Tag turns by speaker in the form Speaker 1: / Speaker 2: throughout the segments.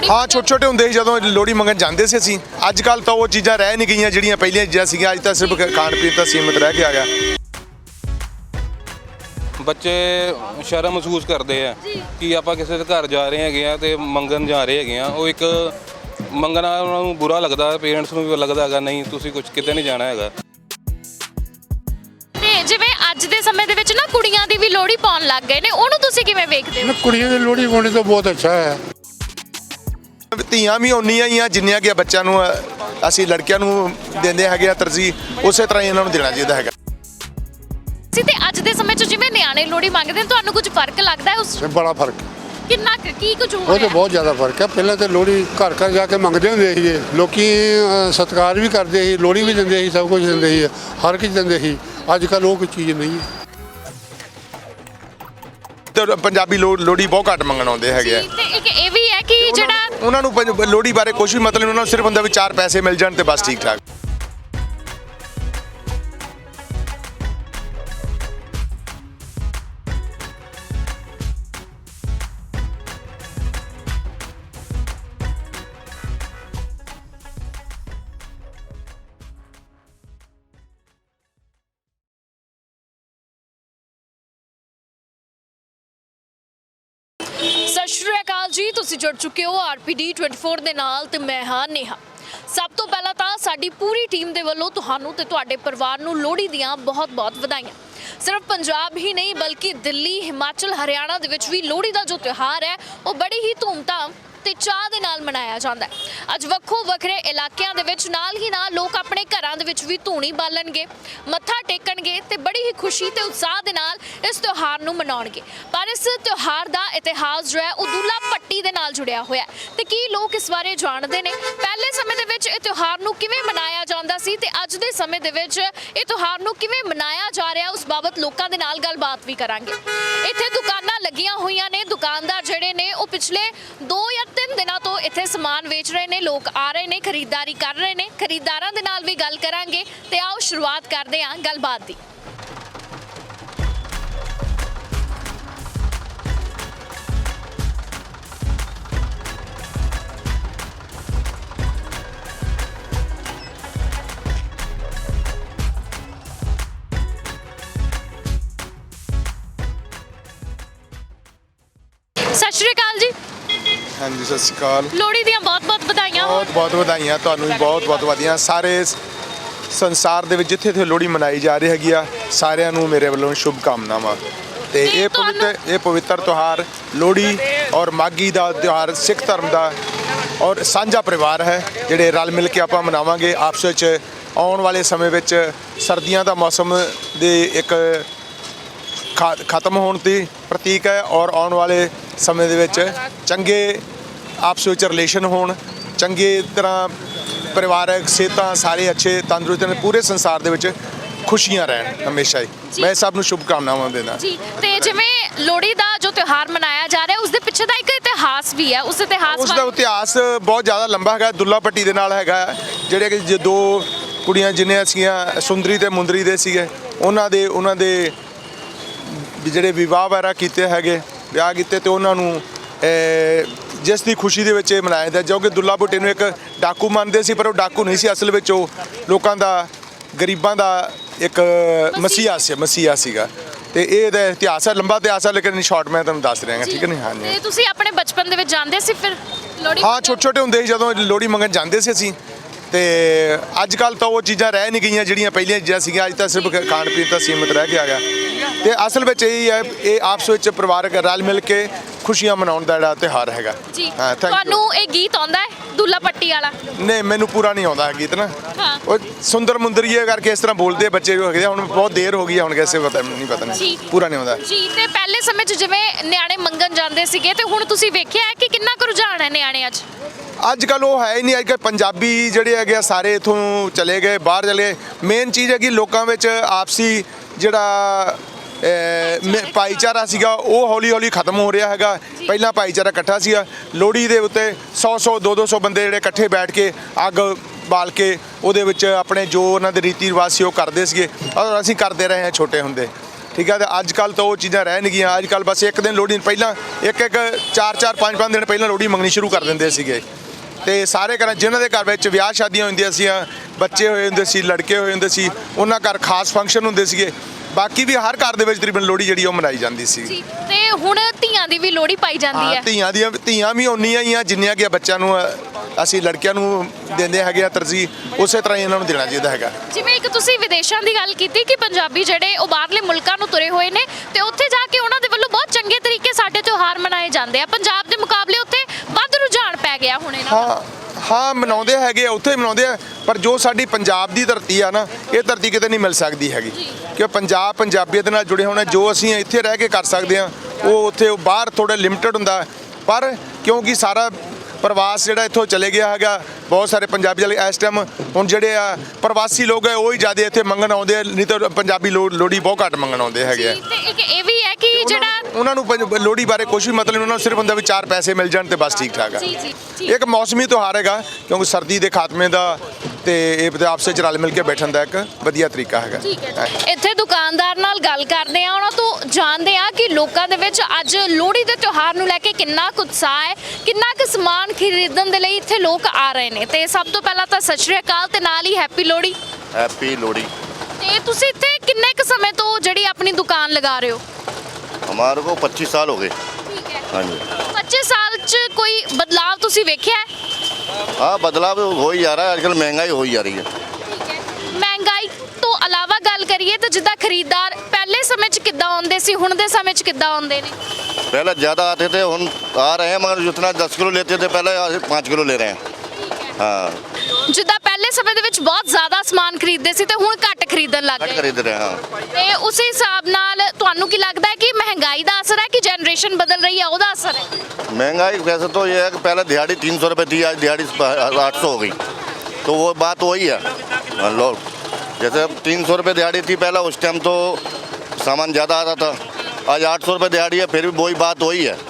Speaker 1: ਲੋੜੀ
Speaker 2: ਹਾਂ ਛੋਟੇ ਛੋਟੇ ਹੁੰਦੇ ਸੀ ਜਦੋਂ ਲੋਹੜੀ ਮੰਗਣ ਜਾਂਦੇ ਸੀ ਅਸੀਂ। ਅੱਜ ਕੱਲ ਤਾਂ ਉਹ ਚੀਜ਼ਾਂ ਰਹਿ ਨਹੀਂ ਗਈਆਂ ਜਿਹੜੀਆਂ ਪਹਿਲੀਆਂ ਚੀਜ਼ਾਂ ਸੀਗੀਆਂ। ਅੱਜ ਤਾਂ ਸਿਰਫ ਖਾਣ ਪੀਣ ਤਾਂ ਸੀਮਤ ਰਹਿ ਕੇ ਆ ਗਿਆ
Speaker 3: ਬੱਚੇ ਸ਼ਰਮ ਮਹਿਸੂਸ ਕਰਦੇ ਆ ਕਿ ਆਪਾਂ ਕਿਸੇ ਦੇ ਘਰ ਜਾ ਰਹੇ ਹੈਗੇ ਆ ਤੇ ਮੰਗਣ ਜਾ ਰਹੇ ਹੈਗੇ ਆ। ਉਹ ਇੱਕ ਮੰਗਣਾ ਉਹਨਾਂ ਨੂੰ ਬੁਰਾ ਲੱਗਦਾ ਪੇਰੈਂਟਸ ਨੂੰ ਵੀ ਲੱਗਦਾ ਹੈਗਾ ਨਹੀਂ ਤੁਸੀਂ ਕੁਝ ਕਿਤੇ ਨਹੀਂ ਜਾਣਾ ਹੈਗਾ।
Speaker 1: ਤੇ ਜਿਵੇਂ ਅੱਜ ਦੇ ਸਮੇਂ ਦੇ ਵਿੱਚ ਨਾ ਕੁੜੀਆਂ ਦੀ ਵੀ ਲੋੜੀ ਪਾਉਣ ਲੱਗ ਗਏ ਨੇ ਉਹਨੂੰ ਤੁਸੀਂ ਕਿਵੇਂ ਵੇਖਦੇ ਹੋ?
Speaker 4: ਨਾ ਕੁੜੀਆਂ ਦੀ ਲੋਹੜੀ ਪਾਉਣੀ ਤਾਂ ਬਹੁਤ ਅੱਛਾ ਹੈ।
Speaker 2: ਧੀਆਂ ਵੀ ਉਨੀਆਂ ਹੀ ਆ ਜਿੰਨੀਆਂ ਕਿ ਬੱਚਿਆਂ ਨੂੰ ਅਸੀਂ ਲੜਕਿਆਂ ਨੂੰ ਦਿੰਦੇ ਹੈਗੇ ਆ ਤਰਜੀਹ ਉਸੇ ਤਰ੍ਹਾਂ ਹੀ ਇਹਨਾਂ ਨੂੰ ਦੇਣਾ ਚਾਹੀਦਾ ਹੈਗਾ।
Speaker 1: ਸੀ ਤੇ ਅੱਜ ਦੇ ਸਮੇਂ 'ਚ ਜਿਵੇਂ ਨਿਆਣੇ ਲੋੜੀ ਮੰਗਦੇ ਨੇ ਤੁਹਾਨੂੰ ਕੁਝ ਫ਼ਰਕ ਲੱਗਦਾ ਹੈ ਉਸ
Speaker 4: ਤੇ ਬੜਾ ਫ਼ਰਕ।
Speaker 1: ਕਿੰਨਾ ਕੁ- ਕੀ ਕੁਝ ਹੋ
Speaker 4: ਉਹ ਤੇ
Speaker 1: ਰਿਹਾ
Speaker 4: ਬਹੁਤ ਜ਼ਿਆਦਾ ਫ਼ਰਕ ਹੈ। ਪਹਿਲਾਂ ਤੇ ਲੋਹੜੀ ਘਰ ਘਰ ਜਾ ਕੇ ਮੰਗਦੇ ਹੁੰਦੇ ਸੀਗੇ। ਲੋਕੀ ਅ, ਸਤਿਕਾਰ ਵੀ ਕਰਦੇ ਸੀ ਲੋਹੜੀ ਵੀ ਦਿੰਦੇ ਸੀ ਸਭ ਕੁਝ ਦਿੰਦੇ ਸੀ ਹਰ ਕੁਝ ਦਿੰਦੇ ਸੀ। ਅੱਜ ਕੱਲ ਉਹ ਕੋਈ ਚੀਜ਼ ਨਹੀਂ ਹੈ।
Speaker 2: ਤੇ ਪੰਜਾਬੀ ਲੋ- ਲੋਹੜੀ ਬਹੁਤ ਘੱਟ ਮੰਗਣ ਆਉਂਦੇ ਹੈਗੇ ਆ।
Speaker 1: ਤੇ ਇੱਕ ਇਹ ਵੀ ਹੈ ਕਿ ਜਿਹੜਾ
Speaker 2: ਉਹਨਾਂ ਨੂੰ ਪੰਜ- ਲੋਹੜੀ ਬਾਰੇ ਕੁਝ ਵੀ ਮਤਲਬ ਉਹਨਾਂ ਨੂੰ ਸਿਰਫ ਹੁੰਦਾ ਵੀ ਚਾਰ ਪੈਸੇ ਮਿਲ ਜਾਣ ਤੇ ਬਸ ਠੀਕ ਠਾਕ
Speaker 1: ਸਤਿ ਸ਼੍ਰੀ ਅਕਾਲ ਜੀ। ਤੁਸੀਂ ਜੁੜ ਚੁੱਕੇ ਹੋ ਆਰਪੀਡੀ 24 ਦੇ ਨਾਲ ਤੇ ਮੈਂ ਹਾਂ ਨੇਹਾ। ਸਭ ਤੋਂ ਪਹਿਲਾਂ ਤਾਂ ਸਾਡੀ ਪੂਰੀ ਟੀਮ ਦੇ ਵੱਲੋਂ ਤੁਹਾਨੂੰ ਤੇ ਤੁਹਾਡੇ ਪਰਿਵਾਰ ਨੂੰ ਲੋਹੜੀ ਦੀਆਂ ਬਹੁਤ-ਬਹੁਤ ਵਧਾਈਆਂ। ਸਿਰਫ ਪੰਜਾਬ ਹੀ ਨਹੀਂ, ਬਲਕਿ ਦਿੱਲੀ, ਹਿਮਾਚਲ, ਹਰਿਆਣਾ ਦੇ ਵਿੱਚ ਵੀ ਲੋਹੜੀ ਦਾ ਜੋ ਤਿਉਹਾਰ ਹੈ, ਉਹ ਬੜੀ ਹੀ ਧੂਮਧਾਮ ਤੇ ਚਾਹ ਦੇ ਨਾਲ ਮਨਾਇਆ ਜਾਂਦਾ ਹੈ। ਅੱਜ ਵੱਖੋ ਵੱਖਰੇ ਇਲਾਕਿਆਂ ਦੇ ਵਿੱਚ ਨਾਲ ਹੀ ਨਾਲ ਲੋਕ ਆਪਣੇ ਘਰਾਂ ਦੇ ਵਿੱਚ ਵੀ ਧੂਣੀ ਬਾਲਣਗੇ, ਮੱਥਾ ਟੇਕਣਗੇ ਤੇ ਬੜੀ ਹੀ ਖੁਸ਼ੀ ਤੇ ਉਤਸ਼ਾਹ ਦੇ ਨਾਲ ਇਸ ਤਿਉਹਾਰ ਨੂੰ ਮਨਾਉਣਗੇ। ਪਰ ਇਸ ਤਿਉਹਾਰ ਦਾ ਇਤਿਹਾਸ ਜੋ ਹੈ, ਉਹ ਦੁੱਲਾ ਪੱਟੀ ਦੇ ਨਾਲ ਜੁੜਿਆ ਹੋਇਆ ਤੇ ਕੀ ਲੋਕ ਇਸ ਬਾਰੇ ਜਾਣਦੇ ਨੇ? ਪਹਿਲੇ ਸਮੇਂ ਦੇ ਵਿੱਚ ਇਹ ਤਿਉਹਾਰ ਨੂੰ ਕਿਵੇਂ ਮਨਾਇਆ ਜਾਂਦਾ ਸੀ ਤੇ ਅੱਜ ਦੇ ਸਮੇਂ ਦੇ ਵਿੱਚ ਇਹ ਤਿਉਹਾਰ ਨੂੰ ਕਿਵੇਂ ਮਨਾਇਆ ਜਾ ਰਿਹਾ, ਉਸ ਬਾਬਤ ਲੋਕਾਂ ਦੇ ਨਾਲ ਗੱਲਬਾਤ ਵੀ ਕਰਾਂਗੇ। ਇੱਥੇ ਦੁਕਾਨਾਂ ਲੱਗੀਆਂ ਹੋਈਆਂ ਨੇ। ਦੁਕਾਨਦਾਰ ਜਿਹੜੇ ਨੇ, ਉਹ ਪਿਛਲੇ 2 ਜਾਂ ਤਿੰਨ ਦਿਨਾਂ ਤੋਂ ਇੱਥੇ ਸਮਾਨ ਵੇਚ ਰਹੇ ਨੇ, ਲੋਕ ਆ ਰਹੇ ਨੇ, ਖਰੀਦਦਾਰੀ ਕਰ ਰਹੇ ਨੇ। ਖਰੀਦਦਾਰਾਂ ਦੇ ਨਾਲ ਵੀ ਗੱਲ ਕਰਾਂਗੇ ਤੇ ਆਓ ਸ਼ੁਰੂਆਤ ਕਰਦੇ ਹਾਂ ਗੱਲਬਾਤ ਦੀ। ਸਤਿ ਸ਼੍ਰੀ ਅਕਾਲ ਜੀ।
Speaker 2: ਹਾਂਜੀ ਸਤਿ ਸ਼੍ਰੀ ਅਕਾਲ।
Speaker 1: ਲੋਹੜੀ ਦੀਆਂ ਬਹੁਤ-ਬਹੁਤ ਵਧਾਈਆਂ ਹੋਣ।
Speaker 2: ਬਹੁਤ ਬਹੁਤ ਵਧਾਈਆਂ ਤੁਹਾਨੂੰ ਵੀ ਬਹੁਤ ਬਹੁਤ ਵਧਾਈਆਂ। ਸਾਰੇ ਸ- ਸੰਸਾਰ ਦੇ ਵਿੱਚ ਜਿੱਥੇ ਜਿੱਥੇ ਲੋਹੜੀ ਮਨਾਈ ਜਾ ਰਹੀ ਹੈਗੀ ਆ ਸਾਰਿਆਂ ਨੂੰ ਮੇਰੇ ਵੱਲੋਂ ਸ਼ੁਭ ਕਾਮਨਾਵਾਂ ਤੇ ਇਹ ਪਵਿੱਤਰ ਇਹ ਪਵਿੱਤਰ ਤਿਉਹਾਰ ਲੋਹੜੀ ਔਰ ਮਾਗੀ ਦਾ ਤਿਉਹਾਰ ਸਿੱਖ ਧਰਮ ਦਾ ਔਰ ਸਾਂਝਾ ਪਰਿਵਾਰ ਹੈ ਜਿਹੜੇ ਰਲ ਮਿਲ ਕੇ ਆਪਾਂ ਮਨਾਵਾਂਗੇ। ਆਪਸ ਵਿੱਚ ਆਉਣ ਵਾਲੇ ਸਮੇਂ ਵਿੱਚ ਸਰਦੀਆਂ ਦਾ ਮੌਸਮ ਦੇ ਇੱਕ ਖਾ- ਖਤਮ ਹੋਣ ਦੀ ਪ੍ਰਤੀਕ ਹੈ ਔਰ ਆਉਣ ਵਾਲੇ ਸਮੇਂ ਦੇ ਵਿੱਚ ਚੰਗੇ ਆਪਸ ਵਿੱਚ ਰਿਲੇਸ਼ਨ ਹੋਣ ਚੰਗੇ ਤਰ੍ਹਾਂ ਪਰਿਵਾਰਕ ਸਿਹਤਾਂ ਸਾਰੇ ਅੱਛੇ ਤੰਦਰੁਸਤ ਨੇ ਪੂਰੇ ਸੰਸਾਰ ਦੇ ਵਿੱਚ ਖੁਸ਼ੀਆਂ ਰਹਿਣ ਹਮੇਸ਼ਾ ਹੀ। ਮੈਂ ਸਭ ਨੂੰ ਸ਼ੁਭ ਕਾਮਨਾਵਾਂ ਦਿੰਦਾ।
Speaker 1: ਜੀ ਤੇ ਜਿਵੇਂ ਲੋਹੜੀ ਦਾ ਜੋ ਤਿਉਹਾਰ ਮਨਾਇਆ ਜਾ ਰਿਹਾ ਉਸ ਦੇ ਪਿੱਛੇ ਦਾ ਇੱਕ ਇਤਿਹਾਸ ਵੀ ਹੈ। ਉਸ ਇਤਿਹਾਸ
Speaker 2: ਉਸ ਦਾ ਇਤਿਹਾਸ ਬਹੁਤ ਜ਼ਿਆਦਾ ਲੰਬਾ ਹੈਗਾ ਦੁੱਲਾ ਪੱਟੀ ਦੇ ਨਾਲ ਹੈਗਾ। ਜਿਹੜੇ ਕਿ ਜੇ ਦੋ ਕੁੜੀਆਂ ਜਿੰਨੇ ਸੀਗੀਆਂ ਸੁੰਦਰੀ ਤੇ ਮੁੰਦਰੀ ਦੇ ਸੀਗੇ ਉਹਨਾਂ ਦੇ ਉਹਨਾਂ ਦੇ ਜਿਹੜੇ ਵਿਵਾਹ ਵਗੈਰਾ ਕੀਤੇ ਹੈਗੇ। ਵਿਆਹ ਕੀਤੇ ਤੇ ਉਹਨਾਂ ਨੂੰ ਜਿਸ ਦੀ ਖੁਸ਼ੀ ਦੇ ਵਿੱਚ ਇਹ ਮਨਾਇਆ ਜਾਂਦਾ। ਜੋ ਕਿ ਦੁੱਲਾ ਭੁੱਟੇ ਨੂੰ ਇੱਕ ਡਾਕੂ ਮੰਨਦੇ ਸੀ ਪਰ ਉਹ ਡਾਕੂ ਨਹੀਂ ਸੀ। ਅਸਲ ਵਿੱਚ ਉਹ ਲੋਕਾਂ ਦਾ ਗਰੀਬਾਂ ਦਾ ਇੱਕ ਮਸੀਹਾ। ਸੀ ਮਸੀਹਾ ਸੀਗਾ। ਤੇ ਇਹ ਇਹਦਾ ਇਤਿਹਾਸ ਹੈ ਲੰਬਾ ਇਤਿਹਾਸ ਹੈ ਲੇਕਿਨ ਸ਼ਾਰਟ ਮੈਂ ਤੁਹਾਨੂੰ ਦੱਸ ਰਿਹਾ ਹਾਂ। ਠੀਕ ਹੈ ਨਹੀਂ ਹਾਂਜੀ।
Speaker 1: ਤੇ ਤੁਸੀਂ ਆਪਣੇ ਬਚਪਨ ਦੇ ਵਿੱਚ ਜਾਂਦੇ ਸੀ ਫਿਰ ਲੋਹੜੀ
Speaker 2: ਹਾਂ ਛੋਟੇ ਛੋਟੇ ਹੁੰਦੇ ਸੀ ਜਦੋਂ ਲੋਹੜੀ ਮੰਗਣ ਜਾਂਦੇ ਸੀ ਅਸੀਂ। ਤੇ ਅੱਜ ਕੱਲ ਤਾਂ ਉਹ ਚੀਜ਼ਾਂ ਰਹਿ ਨਹੀਂ ਗਈਆਂ ਜਿਹੜੀਆਂ ਪਹਿਲੀਆਂ ਚੀਜ਼ਾਂ ਸੀਗੀਆਂ ਅੱਜ ਤਾਂ ਸਿਰਫ ਖਾਣ ਪੀਣ ਤਾਂ ਸੀਮਤ ਰਹਿ ਕੇ ਆ ਗਿਆ ਤੇ ਅਸਲ ਵਿੱਚ ਇਹ ਹੈ ਇਹ ਆਪਸ ਵਿੱਚ ਪਰਿਵਾਰਕ ਰਲ ਮਿਲ ਕੇ ਖੁਸ਼ੀਆਂ ਮਨਾਉਣ ਦਾ ਜਿਹੜਾ ਤਿਉਹਾਰ ਹੈਗਾ।
Speaker 1: ਜੀ
Speaker 2: ਹਾਂ ਥੈਂਕ ਯੂ
Speaker 1: ਤੁਹਾਨੂੰ ਇਹ ਗੀਤ ਆਉਂਦਾ ਹੈ ਦੁੱਲਾ ਪੱਟੀ ਵਾਲਾ?
Speaker 2: ਨਹੀਂ ਮੈਨੂੰ ਪੂਰਾ ਨਹੀਂ ਆਉਂਦਾ ਗੀਤ ਨਾ।
Speaker 1: ਹਾਂ।
Speaker 2: ਉਹ ਸੁੰਦਰ ਮੁੰਦਰੀਏ ਕਰਕੇ ਇਸ ਤਰ੍ਹਾਂ ਬੋਲਦੇ ਆ ਬੱਚੇ ਵੀ ਹੈਗੇ ਆ, ਹੁਣ ਬਹੁਤ ਦੇਰ ਹੋ ਗਈ ਆ ਹੁਣ ਕਿਸੇ ਪਤਾ ਨਹੀਂ ਪਤਾ
Speaker 1: ਜੀ।
Speaker 2: ਨਹੀਂ ਪੂਰਾ ਨਹੀਂ ਆਉਂਦਾ।
Speaker 1: ਜੀ ਤੇ ਪਹਿਲੇ ਸਮੇਂ 'ਚ ਜਿਵੇਂ ਨਿਆਣੇ ਮੰਗਣ ਜਾਂਦੇ ਸੀਗੇ ਤੇ ਹੁਣ ਤੁਸੀਂ ਵੇਖਿਆ ਹੈ ਕਿ ਕਿੰਨਾ ਕੁ ਨਿਆਣੇ ਅੱਜ?
Speaker 2: ਅੱਜ ਕੱਲ ਉਹ ਹੈ ਹੀ ਨਹੀਂ ਅੱਜ ਕੱਲ੍ਹ ਪੰਜਾਬੀ ਜਿਹੜੇ ਹੈਗੇ ਆ ਸਾਰੇ ਇਥੋਂ ਚਲੇ ਗਏ ਬਾਹਰ ਚਲੇ ਮੇਨ ਚੀਜ਼ ਹੈਗੀ ਲੋਕਾਂ ਵਿੱਚ ਆਪਸੀ ਜਿਹੜਾ ਅਹ, ਮ- ਭਾਈਚਾਰਾ ਸੀਗਾ ਉਹ ਹੌਲੀ ਹੌਲੀ ਖਤਮ ਹੋ ਰਿਹਾ ਹੈਗਾ। ਪਹਿਲਾਂ ਭਾਈਚਾਰਾ ਇਕੱਠਾ ਸੀਗਾ ਲੋਹੜੀ ਦੇ ਉੱਤੇ 100 100 200 200 ਬੰਦੇ ਜਿਹੜੇ ਇਕੱਠੇ ਬੈਠ ਕੇ ਅੱਗ ਬਾਲ ਕੇ ਉਹਦੇ ਵਿੱਚ ਆਪਣੇ ਜੋ ਉਹਨਾਂ ਦੇ ਰੀਤੀ ਰਿਵਾਜ ਸੀ ਉਹ ਕਰਦੇ ਸੀਗੇ। ਔਰ ਅਸੀਂ ਕਰਦੇ ਰਹੇ ਹਾਂ ਛੋਟੇ ਹੁੰਦੇ। ਠੀਕ ਹੈ ਤੇ ਅੱਜ ਕੱਲ ਤਾਂ ਉਹ ਚੀਜ਼ਾਂ ਰਹਿ ਨਹੀਂ ਗਈਆਂ। ਅੱਜ ਕੱਲ ਬਸ ਇੱਕ ਦਿਨ ਲੋਹੜੀ ਪਹਿਲਾਂ ਇੱਕ ਇੱਕ ਚਾਰ ਚਾਰ ਪੰਜ ਪੰਜ ਦਿਨ ਪਹਿਲਾਂ ਲੋਹੜੀ ਮੰਗਣੀ ਸ਼ੁਰੂ ਕਰ ਦਿੰਦੇ ਸੀਗੇ। ਤੇ ਸਾਰੇ ਘਰਾਂ ਜਿਨ੍ਹਾਂ ਦੇ ਘਰ ਵਿੱਚ ਵਿਆਹ ਸ਼ਾਦੀਆਂ ਹੁੰਦੀਆਂ ਸੀ ਬੱਚੇ ਹੋਏ ਹੁੰਦੇ ਸੀ ਲੜਕੇ ਹੋਏ ਹੁੰਦੇ ਸੀ ਉਹਨਾਂ ਘਰ ਖਾਸ ਫੰਕਸ਼ਨ ਹੁੰਦੇ ਸੀਗੇ। ਬਾਕੀ ਵੀ ਹਰ ਘਰ ਦੇ ਵਿੱਚ ਤਕਰੀਬਨ ਲੋਹੜੀ ਜਿਹੜੀ ਉਹ ਮਨਾਈ ਜਾਂਦੀ ਸੀ।
Speaker 1: ਜੀ ਤੇ ਹੁਣ ਧੀਆਂ ਦੀ ਵੀ ਲੋਹੜੀ ਪਾਈ ਜਾਂਦੀ
Speaker 2: ਹਾਂ ਧੀਆਂ ਦੀਆਂ ਧੀਆਂ ਵੀ ਉਨੀਆਂ ਹੀ ਆ ਜਿੰਨੀਆਂ ਕਿ ਬੱਚਿਆਂ ਨੂੰ ਅਸੀਂ ਲੜਕਿਆਂ ਨੂੰ ਦਿੰਦੇ ਹੈਗੇ ਆ ਤਰਜੀਹ ਉਸੇ ਤਰ੍ਹਾਂ ਹੀ ਇਹਨਾਂ ਨੂੰ ਦੇਣਾ ਚਾਹੀਦਾ ਹੈਗਾ।
Speaker 1: ਜਿਵੇਂ ਇੱਕ ਤੁਸੀਂ ਵਿਦੇਸ਼ਾਂ ਦੀ ਗੱਲ ਕੀਤੀ ਕਿ ਪੰਜਾਬੀ ਜਿਹੜੇ ਉਹ ਬਾਹਰਲੇ ਮੁਲਕਾਂ ਨੂੰ ਤੁਰੇ ਹੋਏ ਨੇ ਤੇ ਉੱਥੇ ਜਾ ਕੇ ਉਹਨਾਂ ਦੇ ਵੱਲੋਂ ਬਹੁਤ ਚੰਗੇ ਤਰੀਕੇ ਸਾਡੇ ਤਿਉਹਾਰ ਮਨਾਏ ਜਾਂਦੇ ਆ। ਪੰਜਾਬ ਦੇ ਮੁਕਾਬਲੇ ਉੱਥੇ ਵੱਧ ਰੁਝਾਨ ਪੈ ਗਿਆ ਹੁਣ ਇਹਨਾਂ ਦਾ।
Speaker 2: ਹਾਂ ਹਾਂ ਮਨਾਉਂਦੇ ਹੈਗੇ ਆ ਉੱਥੇ ਮਨਾਉਂਦੇ ਆ ਪਰ ਜੋ ਸਾਡੀ ਪੰਜਾਬ ਦੀ ਧਰਤੀ ਆ ਨਾ ਇਹ ਧਰਤੀ ਕਿਤੇ ਨਹੀਂ ਮਿਲ ਸਕਦੀ ਹੈਗੀ। ਕਿ ਪੰਜਾਬ ਪੰਜਾਬੀਅਤ ਨਾਲ ਜੁੜੇ ਹੋਣਾ ਜੋ ਅਸੀਂ ਇੱਥੇ ਰਹਿ ਕੇ ਕਰ ਸਕਦੇ ਆ ਉਹ ਉੱਥੇ ਉਹ ਬਾਹਰ ਥੋੜਾ ਲਿਮਟਿਡ ਹੁੰਦਾ ਪਰ ਕਿਉਂਕਿ ਸਾਰਾ ਪ੍ਰਵਾਸ ਜਿਹੜਾ ਇੱਥੋਂ ਚਲੇ ਗਿਆ ਹੈਗਾ ਬਹੁਤ ਸਾਰੇ ਪੰਜਾਬੀ ਜਿਹੜੇ ਇਸ ਟਾਈਮ ਹੁਣ ਜਿਹੜੇ ਆ ਪ੍ਰਵਾਸੀ ਲੋਕ ਹੈ ਉਹ ਹੀ ਜ਼ਿਆਦਾ ਇੱਥੇ ਮੰਗਣ ਆਉਂਦੇ ਆ ਨਹੀਂ ਤਾਂ ਪੰਜਾਬੀ ਲੋ- ਲੋਹੜੀ ਬਹੁਤ ਘੱਟ ਮੰਗਣ ਆਉਂਦੇ ਹੈਗੇ ਆ।
Speaker 1: ਤੇ ਇੱਕ ਇਹ ਵੀ ਹੈ ਕਿ ਜਿਹੜਾ
Speaker 2: ਉਹਨਾਂ ਨੂੰ ਲੋਹੜੀ ਬਾਰੇ ਕੁਝ ਵੀ ਮਤਲਬ ਉਹਨਾਂ ਨੂੰ ਸਿਰਫ ਹੁੰਦਾ ਵੀ ਚਾਰ ਪੈਸੇ ਮਿਲ ਜਾਣ ਤੇ ਬਸ ਠੀਕ ਠਾਕ। ਆ ਇੱਕ ਮੌਸਮੀ ਤਿਉਹਾਰ ਹੈਗਾ ਕਿਉਂਕਿ ਸਰਦੀ ਦੇ ਖਾਤਮੇ ਦਾ ਤੇ ਇਹ ਤੇ ਆਪਸੇ ਚ ਰਲ ਮਿਲ ਕੇ ਬੈਠਣ ਦਾ ਇੱਕ ਵਧੀਆ ਤਰੀਕਾ ਹੈਗਾ
Speaker 1: ਠੀਕ ਹੈ ਜੀ। ਇੱਥੇ ਦੁਕਾਨਦਾਰ ਨਾਲ ਗੱਲ ਕਰਦੇ ਆ ਉਹਨਾਂ ਤੋਂ ਜਾਣਦੇ ਆ ਕਿ ਲੋਕਾਂ ਦੇ ਵਿੱਚ ਅੱਜ ਲੋਹੜੀ ਦੇ ਤਿਉਹਾਰ ਨੂੰ ਲੈ ਕੇ ਕਿੰਨਾ ਕੁ ਉਤਸ਼ਾਹ ਹੈ ਕਿੰਨਾ ਕੁ ਸਮਾਨ ਖਰੀਦਣ ਦੇ ਲਈ ਇੱਥੇ ਲੋਕ ਆ ਰਹੇ ਨੇ ਤੇ ਸਭ ਤੋਂ ਪਹਿਲਾਂ ਤਾਂ ਸਤਿ ਸ਼੍ਰੀ ਅਕਾਲ ਤੇ ਨਾਲ ਹੀ ਹੈਪੀ ਲੋਹੜੀ
Speaker 5: हैप्पी लोहड़ी
Speaker 1: ਤੇ ਤੁਸੀਂ ਇੱਥੇ ਕਿੰਨੇ ਕੁ ਸਮੇਂ ਤੋਂ ਜਿਹੜੀ ਆਪਣੀ ਦੁਕਾਨ ਲਗਾ ਰਹੇ ਹੋ
Speaker 5: हमारे को 25 साल हो गए
Speaker 1: ਠੀਕ ਹੈ
Speaker 5: हाँ जी
Speaker 1: 25 ਸਾਲ ਚ ਕੋਈ ਬਦਲਾਵ ਤੁਸੀਂ ਵੇਖਿਆ ਹੈ
Speaker 5: हाँ बदलाव हो ही जा रहा है आजकल महंगाई हो ही जा रही है
Speaker 1: ਠੀਕ ਹੈ ਮਹਿੰਗਾਈ ਤੋਂ ਇਲਾਵਾ ਗੱਲ ਕਰੀਏ ਤਾਂ ਜਿੱਦਾਂ ਖਰੀਦਦਾਰ ਪਹਿਲੇ ਸਮੇਂ 'ਚ ਕਿੱਦਾਂ ਆਉਂਦੇ ਸੀ ਹੁਣ ਦੇ ਸਮੇਂ 'ਚ ਕਿੱਦਾਂ ਆਉਂਦੇ ਨੇ
Speaker 5: पहले ज़्यादा आते थे हम आ रहे हैं मगर जितना 10 किलो लेते थे पहले आज 5 किलो ले रहे हैं
Speaker 1: ਠੀਕ ਹੈ
Speaker 5: हाँ
Speaker 1: ਜਿੱਦਾਂ ਪਹਿਲੇ ਸਮੇਂ ਦੇ ਵਿੱਚ ਬਹੁਤ ਜ਼ਿਆਦਾ ਸਮਾਨ ਖਰੀਦਦੇ ਸੀ ਤੇ ਹੁਣ ਘੱਟ ਖਰੀਦਣ ਲੱਗ
Speaker 5: घट
Speaker 1: ਗਏ
Speaker 5: खरीद रहे हैं हाँ
Speaker 1: ਤੇ ਉਸੇ ਹਿਸਾਬ ਨਾਲ ਤੁਹਾਨੂੰ ਕੀ ਲੱਗਦਾ ਹੈ ਕਿ ਮਹਿੰਗਾਈ ਦਾ ਅਸਰ ਹੈ ਕਿ ਜਨਰੇਸ਼ਨ ਬਦਲ ਰਹੀ ਹੈ ਉਹਦਾ ਅਸਰ ਹੈ
Speaker 5: महंगाई वैसे तो ये है कि पहले दिहाड़ी तीन सौ रुपये थी आज दिहाड़ी आठ सौ हो गई तो वो बात वही है हाँ, लो जैसे तीन सौ रुपये दिहाड़ी थी पहले उस टाइम तो सामान ज़्यादा आता था आज आठ सौ रुपये दिहाड़ी है फिर भी वही बात वही है
Speaker 1: ਅੱਜ ਤੋਂ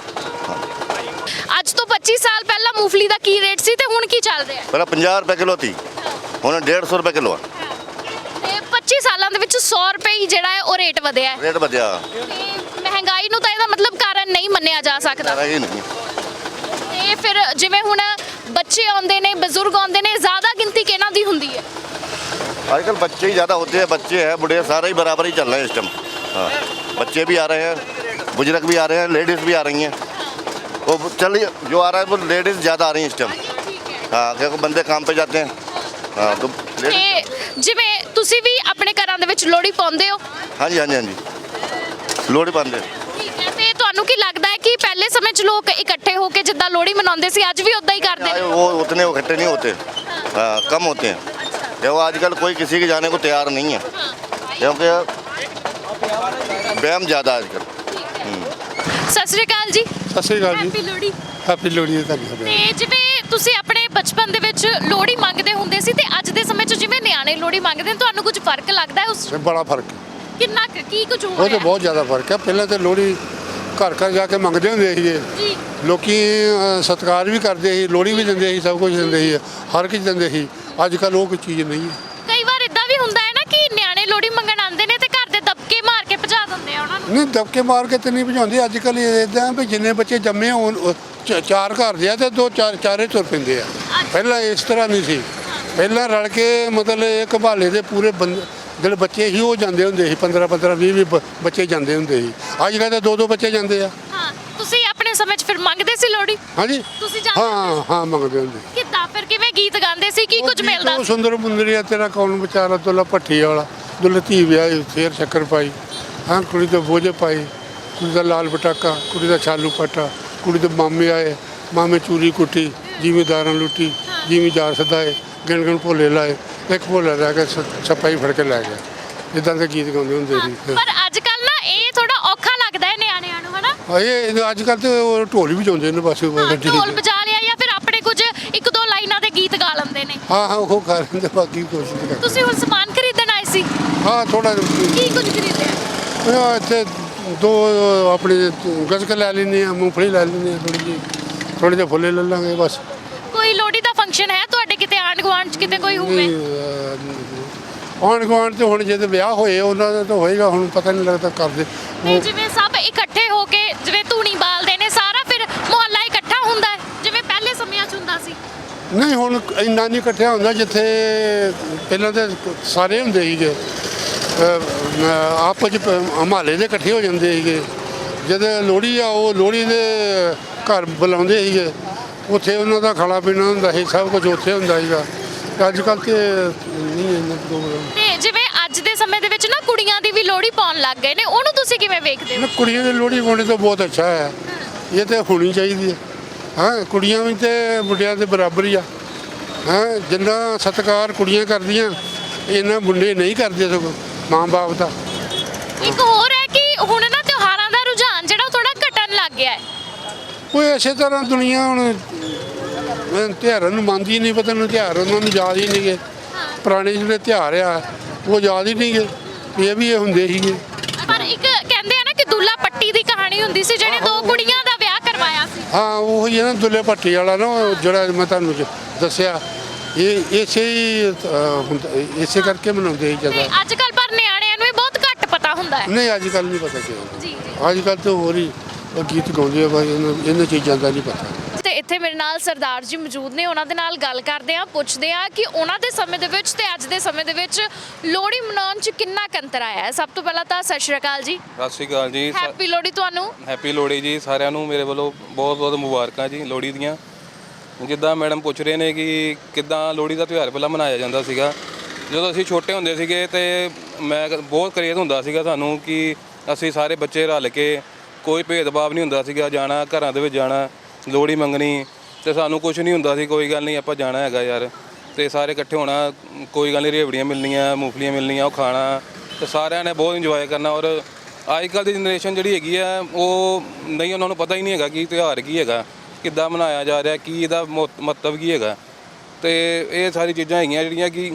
Speaker 1: 25 ਸਾਲ ਪਹਿਲਾਂ ਮੂੰਗਫਲੀ ਦਾ ਕੀ ਰੇਟ ਸੀ ਤੇ ਹੁਣ ਕੀ ਚੱਲ ਰਿਹਾ ਹੈ
Speaker 5: पहले पंजाह रुपये किलो थी ਹੁਣ 150 रुपये किलो है
Speaker 1: ਤੇ 25 ਸਾਲਾਂ ਦੇ ਵਿੱਚ 100 ਰੁਪਏ ਹੀ ਜਿਹੜਾ ਹੈ ਉਹ ਰੇਟ ਵਧਿਆ ਹੈ
Speaker 5: रेट बढ़िया
Speaker 1: ਤੇ ਮਹਿੰਗਾਈ ਨੂੰ ਤਾਂ ਇਹਦਾ ਮਤਲਬ ਕਾਰਨ ਨਹੀਂ ਮੰਨਿਆ ਜਾ ਸਕਦਾ
Speaker 5: रही नहीं
Speaker 1: ਤੇ ਫਿਰ ਜਿਵੇਂ ਹੁਣ ਬੱਚੇ ਆਉਂਦੇ ਨੇ ਬਜ਼ੁਰਗ ਆਉਂਦੇ ਨੇ ਜ਼ਿਆਦਾ ਗਿਣਤੀ ਕਿਹਨਾਂ ਦੀ ਹੁੰਦੀ ਹੈ
Speaker 5: आजकल बच्चे ही ज़्यादा होते हैं बच्चे हैं बूढ़े सारे ही बराबर ही चल रहे हैं इस टाइम हाँ बच्चे भी आ रहे हैं बुजुर्ग भी आ रहे हैं लेडीज़ भी आ रही हैं वो चलिए जो आ रहा है वो लेडीज़ ज़्यादा आ रही हैं इस टाइम हाँ क्योंकि बंदे काम पे जाते हैं हाँ तो लेडीज़
Speaker 1: ਤੇ ਜਿਵੇਂ ਤੁਸੀਂ ਵੀ ਆਪਣੇ ਘਰਾਂ ਦੇ ਵਿੱਚ ਲੋਹੜੀ ਪਾਉਂਦੇ ਹੋ
Speaker 5: हाँ जी हाँ जी हाँ जी लोहड़ी पाते हैं
Speaker 1: ਠੀਕ है ਤੇ ਤੁਹਾਨੂੰ ਕੀ ਲੱਗਦਾ ਹੈ ਕਿ ਪਹਿਲੇ ਸਮੇਂ 'ਚ ਲੋਕ ਇਕੱਠੇ ਹੋ ਕੇ ਜਿੱਦਾਂ ਲੋਹੜੀ ਮਨਾਉਂਦੇ ਸੀ ਅੱਜ ਵੀ ਉਦਾਂ ਹੀ ਕਰਦੇ ਨੇ
Speaker 5: वो उतने इकट्ठे नहीं होते हाँ कम होते हैं देखो आजकल कोई किसी के जाने को तैयार नहीं है क्योंकि व्यायाम ज़्यादा है आजकल
Speaker 1: ਸਤਿ ਸ਼੍ਰੀ ਅਕਾਲ ਜੀ।
Speaker 4: ਸਤਿ ਸ੍ਰੀ ਅਕਾਲ ਜੀ।
Speaker 1: ਹੈਪੀ ਲੋਹੜੀ।
Speaker 4: ਹੈਪੀ ਲੋਹੜੀ ਹੈ ਤੁਹਾਨੂੰ
Speaker 1: ਤੇ ਜਿਵੇਂ ਤੁਸੀਂ ਆਪਣੇ ਬਚਪਨ ਦੇ ਵਿੱਚ ਲੋਹੜੀ ਮੰਗਦੇ ਹੁੰਦੇ ਸੀ ਤੇ ਅੱਜ ਦੇ ਸਮੇਂ 'ਚ ਜਿਵੇਂ ਨਿਆਣੇ ਲੋਹੜੀ ਮੰਗਦੇ ਨੇ ਤੁਹਾਨੂੰ ਕੁਝ ਫ਼ਰਕ ਲੱਗਦਾ ਹੈ ਉਸ?
Speaker 4: ਤੇ ਬੜਾ ਫ਼ਰਕ ਹੈ।
Speaker 1: ਕਿੰਨਾ ਕੁ- ਕੀ ਕੁਝ ਹੋ
Speaker 4: ਉਹ ਤੇ
Speaker 1: ਰਿਹਾ?
Speaker 4: ਬਹੁਤ ਜ਼ਿਆਦਾ ਫ਼ਰਕ ਹੈ। ਪਹਿਲਾਂ ਤੇ ਲੋਹੜੀ ਘਰ ਘਰ ਜਾ ਕੇ ਮੰਗਦੇ ਹੁੰਦੇ ਸੀਗੇ।
Speaker 1: ਜੀ।
Speaker 4: ਲੋਕੀ ਅ, ਸਤਿਕਾਰ ਵੀ ਕਰਦੇ ਸੀ ਲੋਹੜੀ ਵੀ ਦਿੰਦੇ ਸੀ ਸਭ ਕੁਝ ਦਿੰਦੇ ਸੀ ਹਰ ਕੁਝ ਦਿੰਦੇ ਸੀ। ਅੱਜ ਕੱਲ ਉਹ ਕੋਈ ਚੀਜ਼ ਨਹੀਂ ਹੈ।
Speaker 1: ਕਈ ਵਾਰ ਇਦਾਂ ਵੀ ਹੁੰਦਾ ਹੈ ਨਾ ਕਿ ਨਿਆਣੇ ਲੋਹੜੀ ਮੰਗਣ ਆਉਂਦੇ ਨੇ ਤੇ ਘਰ ਦੇ ਦਬਕੇ ਮਾਰ ਕੇ ਭਜਾ ਦਿੰਦੇ ਆ ਉਹਨਾਂ ਨੂੰ
Speaker 4: ਨਹੀਂ ਦਬਕੇ ਮਾਰ ਕੇ ਤੇ ਨਹੀਂ ਭਜਾਉਂਦੇ। ਅੱਜ ਕੱਲ ਇਦਾਂ ਵੀ ਜਿੰਨੇ ਬੱਚੇ ਜੰਮੇ ਹੋਣ ਚਾਰ ਘਰ ਦੇ ਆ ਤੇ ਦੋ ਚਾਰ ਚਾਰੇ ਤੁਰ ਪੈਂਦੇ ਆ। ਪਹਿਲਾਂ ਇਸ ਤਰ੍ਹਾਂ ਨਹੀਂ ਸੀ। ਪਹਿਲਾਂ ਰਲ ਕੇ ਮਤਲਬ ਇੱਕ ਭਾਲੇ ਦੇ ਪੂਰੇ ਬੰਦੇ ਜਿਹੜੇ ਬੱਚੇ ਸੀ ਉਹ ਜਾਂਦੇ ਹੁੰਦੇ ਸੀ 15 15 20 20 ਬੱਚੇ ਜਾਂਦੇ ਹੁੰਦੇ ਸੀ। ਅੱਜ ਕੱਲ੍ਹ ਤਾਂ ਦੋ ਦੋ ਬੱਚੇ ਜਾਂਦੇ ਆ।
Speaker 1: ਹਾਂ ਤੁਸੀਂ ਆਪਣੇ ਸਮੇਂ 'ਚ ਫਿਰ ਮੰਗਦੇ ਸੀ ਲੋਹੜੀ?
Speaker 4: ਹਾਂਜੀ।
Speaker 1: ਤੁਸੀਂ ਜਾਂਦੇ
Speaker 4: ਹਾਂ ਹਾਂ ਮੰਗਦੇ ਹੁੰਦੇ।
Speaker 1: ਕਿੱਦਾਂ? ਫਿਰ ਕਿਵੇਂ ਗੀਤ ਗਾਉਂਦੇ ਸੀ? ਕੀ ਕੁਝ ਮਿਲਦਾ
Speaker 4: ਸੁੰਦਰ ਮੁੰਦਰੀਆ ਤੇਰਾ ਕੌਣ ਵਿਚਾਰਾ? ਦੁੱਲਾ ਭੱਠੀ ਵਾਲਾ। ਦੁੱਲੇ ਧੀ ਵਿਆਹੀ ਫੇਰ ਸ਼ੱਕਰ ਪਾਈ। ਹਾਂ ਕੁੜੀ ਦੇ ਬੋਝੇ ਪਾਈ ਕੁੜੀ ਦਾ ਲਾਲ ਪਟਾਕਾ ਕੁੜੀ ਦਾ ਛਾਲੂ ਪਾਟਾ ਕੁੜੀ ਦੇ ਮਾਮੇ ਆਏ ਮਾਮੇ ਚੂਰੀ ਕੁੱਟੀ ਜ਼ਿਮੀਦਾਰਾਂ ਲੁੱਟੀ ਜ਼ਿਮੀਦਾਰ ਸਦਾਏ ਗਿਣ ਗਿਣ ਭੋਲੇ ਲਾਏ ਇੱਕ ਭੋਲਾ ਲੈ ਕੇ ਛਪਾਈ ਫੜ ਕੇ ਲੈ ਗਿਆ। ਇਦਾਂ ਦੇ ਗੀਤ ਗਾਉਂਦੇ ਹੁੰਦੇ ਸੀ।
Speaker 1: ਪਰ ਅੱਜ ਕੱਲ ਨਾ ਇਹ ਥੋੜਾ ਔਖਾ ਲੱਗਦਾ ਹੈ ਨਿਆਣਿਆਂ ਨੂੰ ਹਨਾ?
Speaker 4: ਹਾਂ, ਇਹ ਅੱਜ ਕੱਲ ਤੇ ਉਹ ਢੋਲ ਵੀ ਵਜਾਉਂਦੇ ਨੇ ਬਸ।
Speaker 1: ਢੋਲ। ਵਜਾ ਲਿਆ ਜਾਂ ਫਿਰ ਆਪਣੇ ਕੁਝ ਇੱਕ ਦੋ ਲਾਈਨਾਂ ਦੇ ਗੀਤ ਗਾ ਲੈਂਦੇ ਨੇ।
Speaker 4: ਹਾਂ ਹਾਂ ਉਹ ਲੈਂਦੇ ਬਾਕੀ ਕੋਸ਼ਿਸ਼ ਕਰਦੇ
Speaker 1: ਤੁਸੀਂ ਹੁਣ ਸਮਾਨ ਖਰੀਦਣ ਆਏ ਸੀ?
Speaker 4: ਹਾਂ ਥੋੜਾ
Speaker 1: ਕੀ ਕੁਝ ਖਰੀਦਿਆ?
Speaker 4: ਉਹ ਇੱਥੇ ਦੋ ਆਪਣੇ ਗਜ਼ਕ ਲੈ ਲੈਂਦੇ ਆ ਮੂੰਗਫਲੀ ਲੈ ਲੈਂਦੇ ਆ ਥੋੜੀ ਜਿਹੀ ਥੋੜੇ ਜਿਹੇ ਫੁੱਲੇ ਲੈ ਲਾਂਗੇ ਬਸ।
Speaker 1: ਕੋਈ ਲੋਹੜੀ ਦਾ ਫੰਕਸ਼ਨ ਹੈ ਤੁਹਾਡੇ ਕਿਤੇ ਆਂਢ ਗੁਆਂਢ ਚ ਕਿਤੇ ਕੋਈ ਹੋਵੇ?
Speaker 4: ਆਂਢ ਗੁਆਂਢ ਤੇ ਹੁਣ ਜਿਹਦੇ ਵਿਆਹ ਹੋਏ ਉਹਨਾਂ ਦਾ ਤਾਂ ਹੋਏਗਾ ਹੁਣ ਪਤਾ ਨਹੀਂ ਲੱਗਦਾ ਕਰਦੇ।
Speaker 1: ਨਹੀਂ ਜਿਵੇਂ ਸਭ ਇਕੱਠੇ ਹੋ ਕੇ ਜਿਵੇਂ ਧੂਣੀ ਬਾਲਦੇ ਨੇ ਸਾਰਾ ਫਿਰ ਮੁਹੱਲਾ ਇਕੱਠਾ ਹੁੰਦਾ ਹੈ ਜਿਵੇਂ ਪਹਿਲੇ ਸਮਿਆਂ 'ਚ ਹੁੰਦਾ ਸੀ।
Speaker 4: ਨਹੀਂ ਹੁਣ ਇੰਨਾ ਨਹੀਂ ਇਕੱਠਿਆ ਹੁੰਦਾ ਜਿੱਥੇ ਪਹਿਲਾਂ ਤੇ ਸਾਰੇ ਹੁੰਦੇ ਸੀਗੇ। ਆਪਸ ਚ ਹਮਾਲੇ ਦੇ ਇਕੱਠੇ ਹੋ ਜਾਂਦੇ ਸੀਗੇ। ਜਦ ਲੋਹੜੀ ਆ ਉਹ ਲੋਹੜੀ ਦੇ ਘਰ ਬੁਲਾਉਂਦੇ ਸੀਗੇ। ਉੱਥੇ ਉਹਨਾਂ ਦਾ ਖਾਣਾ ਪੀਣਾ ਹੁੰਦਾ ਸੀ ਸਭ ਕੁਝ ਉੱਥੇ ਹੁੰਦਾ ਸੀਗਾ। ਅੱਜ ਕੱਲ ਤੇ ਨਹੀਂ ਇੰਨਾ ਪ੍ਰੋਗਰਾਮ
Speaker 1: ਤੇ ਜਿਵੇਂ ਅੱਜ ਦੇ ਸਮੇਂ ਦੇ ਵਿੱਚ ਨਾ ਕੁੜੀਆਂ ਦੀ ਵੀ ਲੋਹੜੀ ਪਾਉਣ ਲੱਗ ਗਏ ਨੇ ਉਹਨੂੰ ਤੁਸੀਂ ਕਿਵੇਂ ਵੇਖਦੇ ਹੋ?
Speaker 4: ਨਾ ਕੁੜੀਆਂ ਦੀ ਲੋਹੜੀ ਪਾਉਣੀ ਤਾਂ ਬਹੁਤ ਅੱਛਾ ਹੈ। ਇਹ ਤੇ ਹੋਣੀ ਚਾਹੀਦੀ ਹੈ। ਹਾਂ ਕੁੜੀਆਂ ਵੀ ਤੇ ਮੁੰਡਿਆਂ ਦੇ ਬਰਾਬਰ ਹੀ ਆ। ਹਾਂ ਜਿੰਨਾ ਸਤਿਕਾਰ ਕੁੜੀਆਂ ਕਰਦੀਆਂ ਇਹਨਾਂ ਮੁੰਡੇ ਨਹੀਂ ਕਰਦੇ ਸਗੋਂ। ਮਾਂ-ਬਾਪ ਦਾ।
Speaker 1: ਇੱਕ ਹੋਰ ਹੈ ਕਿ ਹੁਣ ਨਾ ਤਿਉਹਾਰਾਂ ਦਾ ਰੁਝਾਨ ਜਿਹੜਾ ਉਹ ਥੋੜਾ ਘਟਣ ਲੱਗ ਗਿਆ ਹੈ।
Speaker 4: ਕੋਈ ਇਸੇ ਤਰ੍ਹਾਂ ਦੁਨੀਆ ਹੁਣ ਅਹ, ਤਿਉਹਾਰਾਂ ਨੂੰ ਮੰਨਦੀ ਨਹੀਂ ਪਤਾ ਨੂੰ ਤਿਉਹਾਰ ਉਹਨਾਂ ਨੂੰ ਯਾਦ ਹੀ ਨਹੀਂਗੇ ਪੁਰਾਣੇ ਜਿਹੜੇ ਤਿਉਹਾਰ ਆ ਉਹ ਯਾਦ ਹੀ ਨਹੀਂਗੇ ਇਹ ਵੀ ਇਹ ਹੁੰਦੇ ਸੀਗੇ
Speaker 1: ਪਰ ਇੱਕ ਕਹਿੰਦੇ ਆ ਨਾ ਕਿ ਦੁੱਲਾ ਪੱਟੀ ਦੀ ਕਹਾਣੀ ਹੁੰਦੀ ਸੀ ਜਿਹੜੇ ਦੋ ਕੁੜੀਆਂ ਦਾ ਵਿਆਹ ਕਰਵਾਇਆ ਸੀ।
Speaker 4: ਹਾਂ ਉਹ ਹੀ ਨਾ ਦੁੱਲੇ ਭੱਟੀ ਵਾਲਾ ਨਾ ਉਹ ਜਿਹੜਾ ਮੈਂ ਤੁਹਾਨੂੰ ਦੱਸਿਆ। ਇਹ ਇਸੇ ਹੀ ਅਹ, ਹੁੰਦਾ ਇਸੇ ਕਰਕੇ ਮਨਾਉਂਦੇ ਸੀ
Speaker 1: ਤੇ
Speaker 4: ਜ਼ਿਆਦਾ।
Speaker 1: ਅੱਜ ਕੱਲ ਪਰ ਨਿਆਣਿਆਂ ਨੂੰ ਇਹ ਬਹੁਤ ਘੱਟ ਪਤਾ ਹੁੰਦਾ ਹੈ?
Speaker 4: ਨਹੀਂ ਅੱਜ ਕੱਲ ਨਹੀਂ ਪਤਾ ਕਿਉਂ।
Speaker 1: ਜੀ ਜੀ।
Speaker 4: ਅੱਜ ਕੱਲ ਤਾਂ ਹੋਰ ਹੀ ਉਹ ਗੀਤ ਗਾਉਂਦੇ ਆ ਬਸ ਇਹਨਾਂ ਇਹਨਾਂ ਚੀਜ਼ਾਂ ਦਾ ਨਹੀਂ ਪਤਾ।
Speaker 1: ਤੇ ਇੱਥੇ ਮੇਰੇ ਨਾਲ ਸਰਦਾਰ ਜੀ ਮੌਜੂਦ ਨੇ ਉਹਨਾਂ ਦੇ ਨਾਲ ਗੱਲ ਕਰਦੇ ਆ ਪੁੱਛਦੇ ਆ ਕਿ ਉਹਨਾਂ ਦੇ ਸਮੇਂ ਦੇ ਵਿੱਚ ਤੇ ਅੱਜ ਦੇ ਸਮੇਂ ਦੇ ਵਿੱਚ ਲੋਹੜੀ ਮਨਾਉਣ 'ਚ ਕਿੰਨਾ ਕੁ ਅੰਤਰ ਆਇਆ ਹੈ? ਸਭ ਤੋਂ ਪਹਿਲਾਂ ਤਾਂ ਸਤਿ ਸ਼੍ਰੀ ਅਕਾਲ ਜੀ।
Speaker 3: ਸਤਿ ਸ਼੍ਰੀ ਅਕਾਲ ਜੀ।
Speaker 1: ਹੈਪੀ ਲੋਹੜੀ ਤੁਹਾਨੂੰ।
Speaker 3: ਹੈਪੀ ਲੋਹੜੀ ਜੀ ਸਾਰਿਆਂ ਨੂੰ ਮੇਰੇ ਵੱਲੋਂ ਬਹੁਤ ਬਹੁਤ ਮੁਬਾਰਕਾਂ ਜੀ ਲੋਹੜੀ ਦੀਆਂ। ਜਿੱਦਾਂ ਮੈਡਮ ਪੁੱਛ ਰਹੇ ਨੇ ਕਿ ਕਿੱਦਾਂ ਲੋਹੜੀ ਦਾ ਤਿਉਹਾਰ ਪਹਿਲਾਂ ਮਨਾਇਆ ਜਾਂਦਾ ਸੀਗਾ। ਜਦੋਂ ਅਸੀਂ ਛੋਟੇ ਹੁੰਦੇ ਸੀਗੇ ਤੇ ਮੈਂ ਬਹੁਤ ਕਰੇਜ਼ ਹੁੰਦਾ ਸੀਗਾ ਸਾਨੂੰ ਕਿ ਅਸੀਂ ਸਾਰੇ ਬੱਚੇ ਰਲ ਕੇ ਕੋਈ ਭੇਦਭਾਵ ਨਹੀਂ ਹੁੰਦਾ ਸੀਗਾ, ਜਾਣਾ ਘਰਾਂ ਦੇ ਵਿੱਚ ਜਾਣਾ, ਲੋਹੜੀ ਮੰਗਣੀ ਤੇ ਸਾਨੂੰ ਕੁਝ ਨਹੀਂ ਹੁੰਦਾ ਸੀ, ਕੋਈ ਗੱਲ ਨਹੀਂ ਆਪਾਂ ਜਾਣਾ ਹੈਗਾ ਯਾਰ। ਤੇ ਸਾਰੇ ਇਕੱਠੇ ਹੋਣਾ, ਕੋਈ ਗੱਲ ਨਹੀਂ ਰੇਵੜੀਆਂ ਮਿਲਣੀਆਂ, ਮੂੰਗਫਲੀਆਂ ਮਿਲਣੀਆਂ, ਉਹ ਖਾਣਾ ਤੇ ਸਾਰਿਆਂ ਨੇ ਬਹੁਤ ਇੰਜੋਏ ਕਰਨਾ ਔਰ ਅੱਜ ਕੱਲ੍ਹ ਦੀ ਜਨਰੇਸ਼ਨ ਜਿਹੜੀ ਹੈਗੀ ਆ, ਉਹ ਨਹੀਂ ਉਹਨਾਂ ਨੂੰ ਪਤਾ ਹੀ ਨਹੀਂ ਹੈਗਾ ਕਿ ਤਿਉਹਾਰ ਕੀ ਹੈਗਾ, ਕਿੱਦਾਂ ਮਨਾਇਆ ਜਾ ਰਿਹਾ, ਕੀ ਇਹਦਾ ਮੁੱਤ- ਮਹੱਤਵ ਕੀ ਹੈਗਾ। ਤੇ ਇਹ ਸਾਰੀ ਚੀਜ਼ਾਂ ਹੈਗੀਆਂ ਜਿਹੜੀਆਂ ਕਿ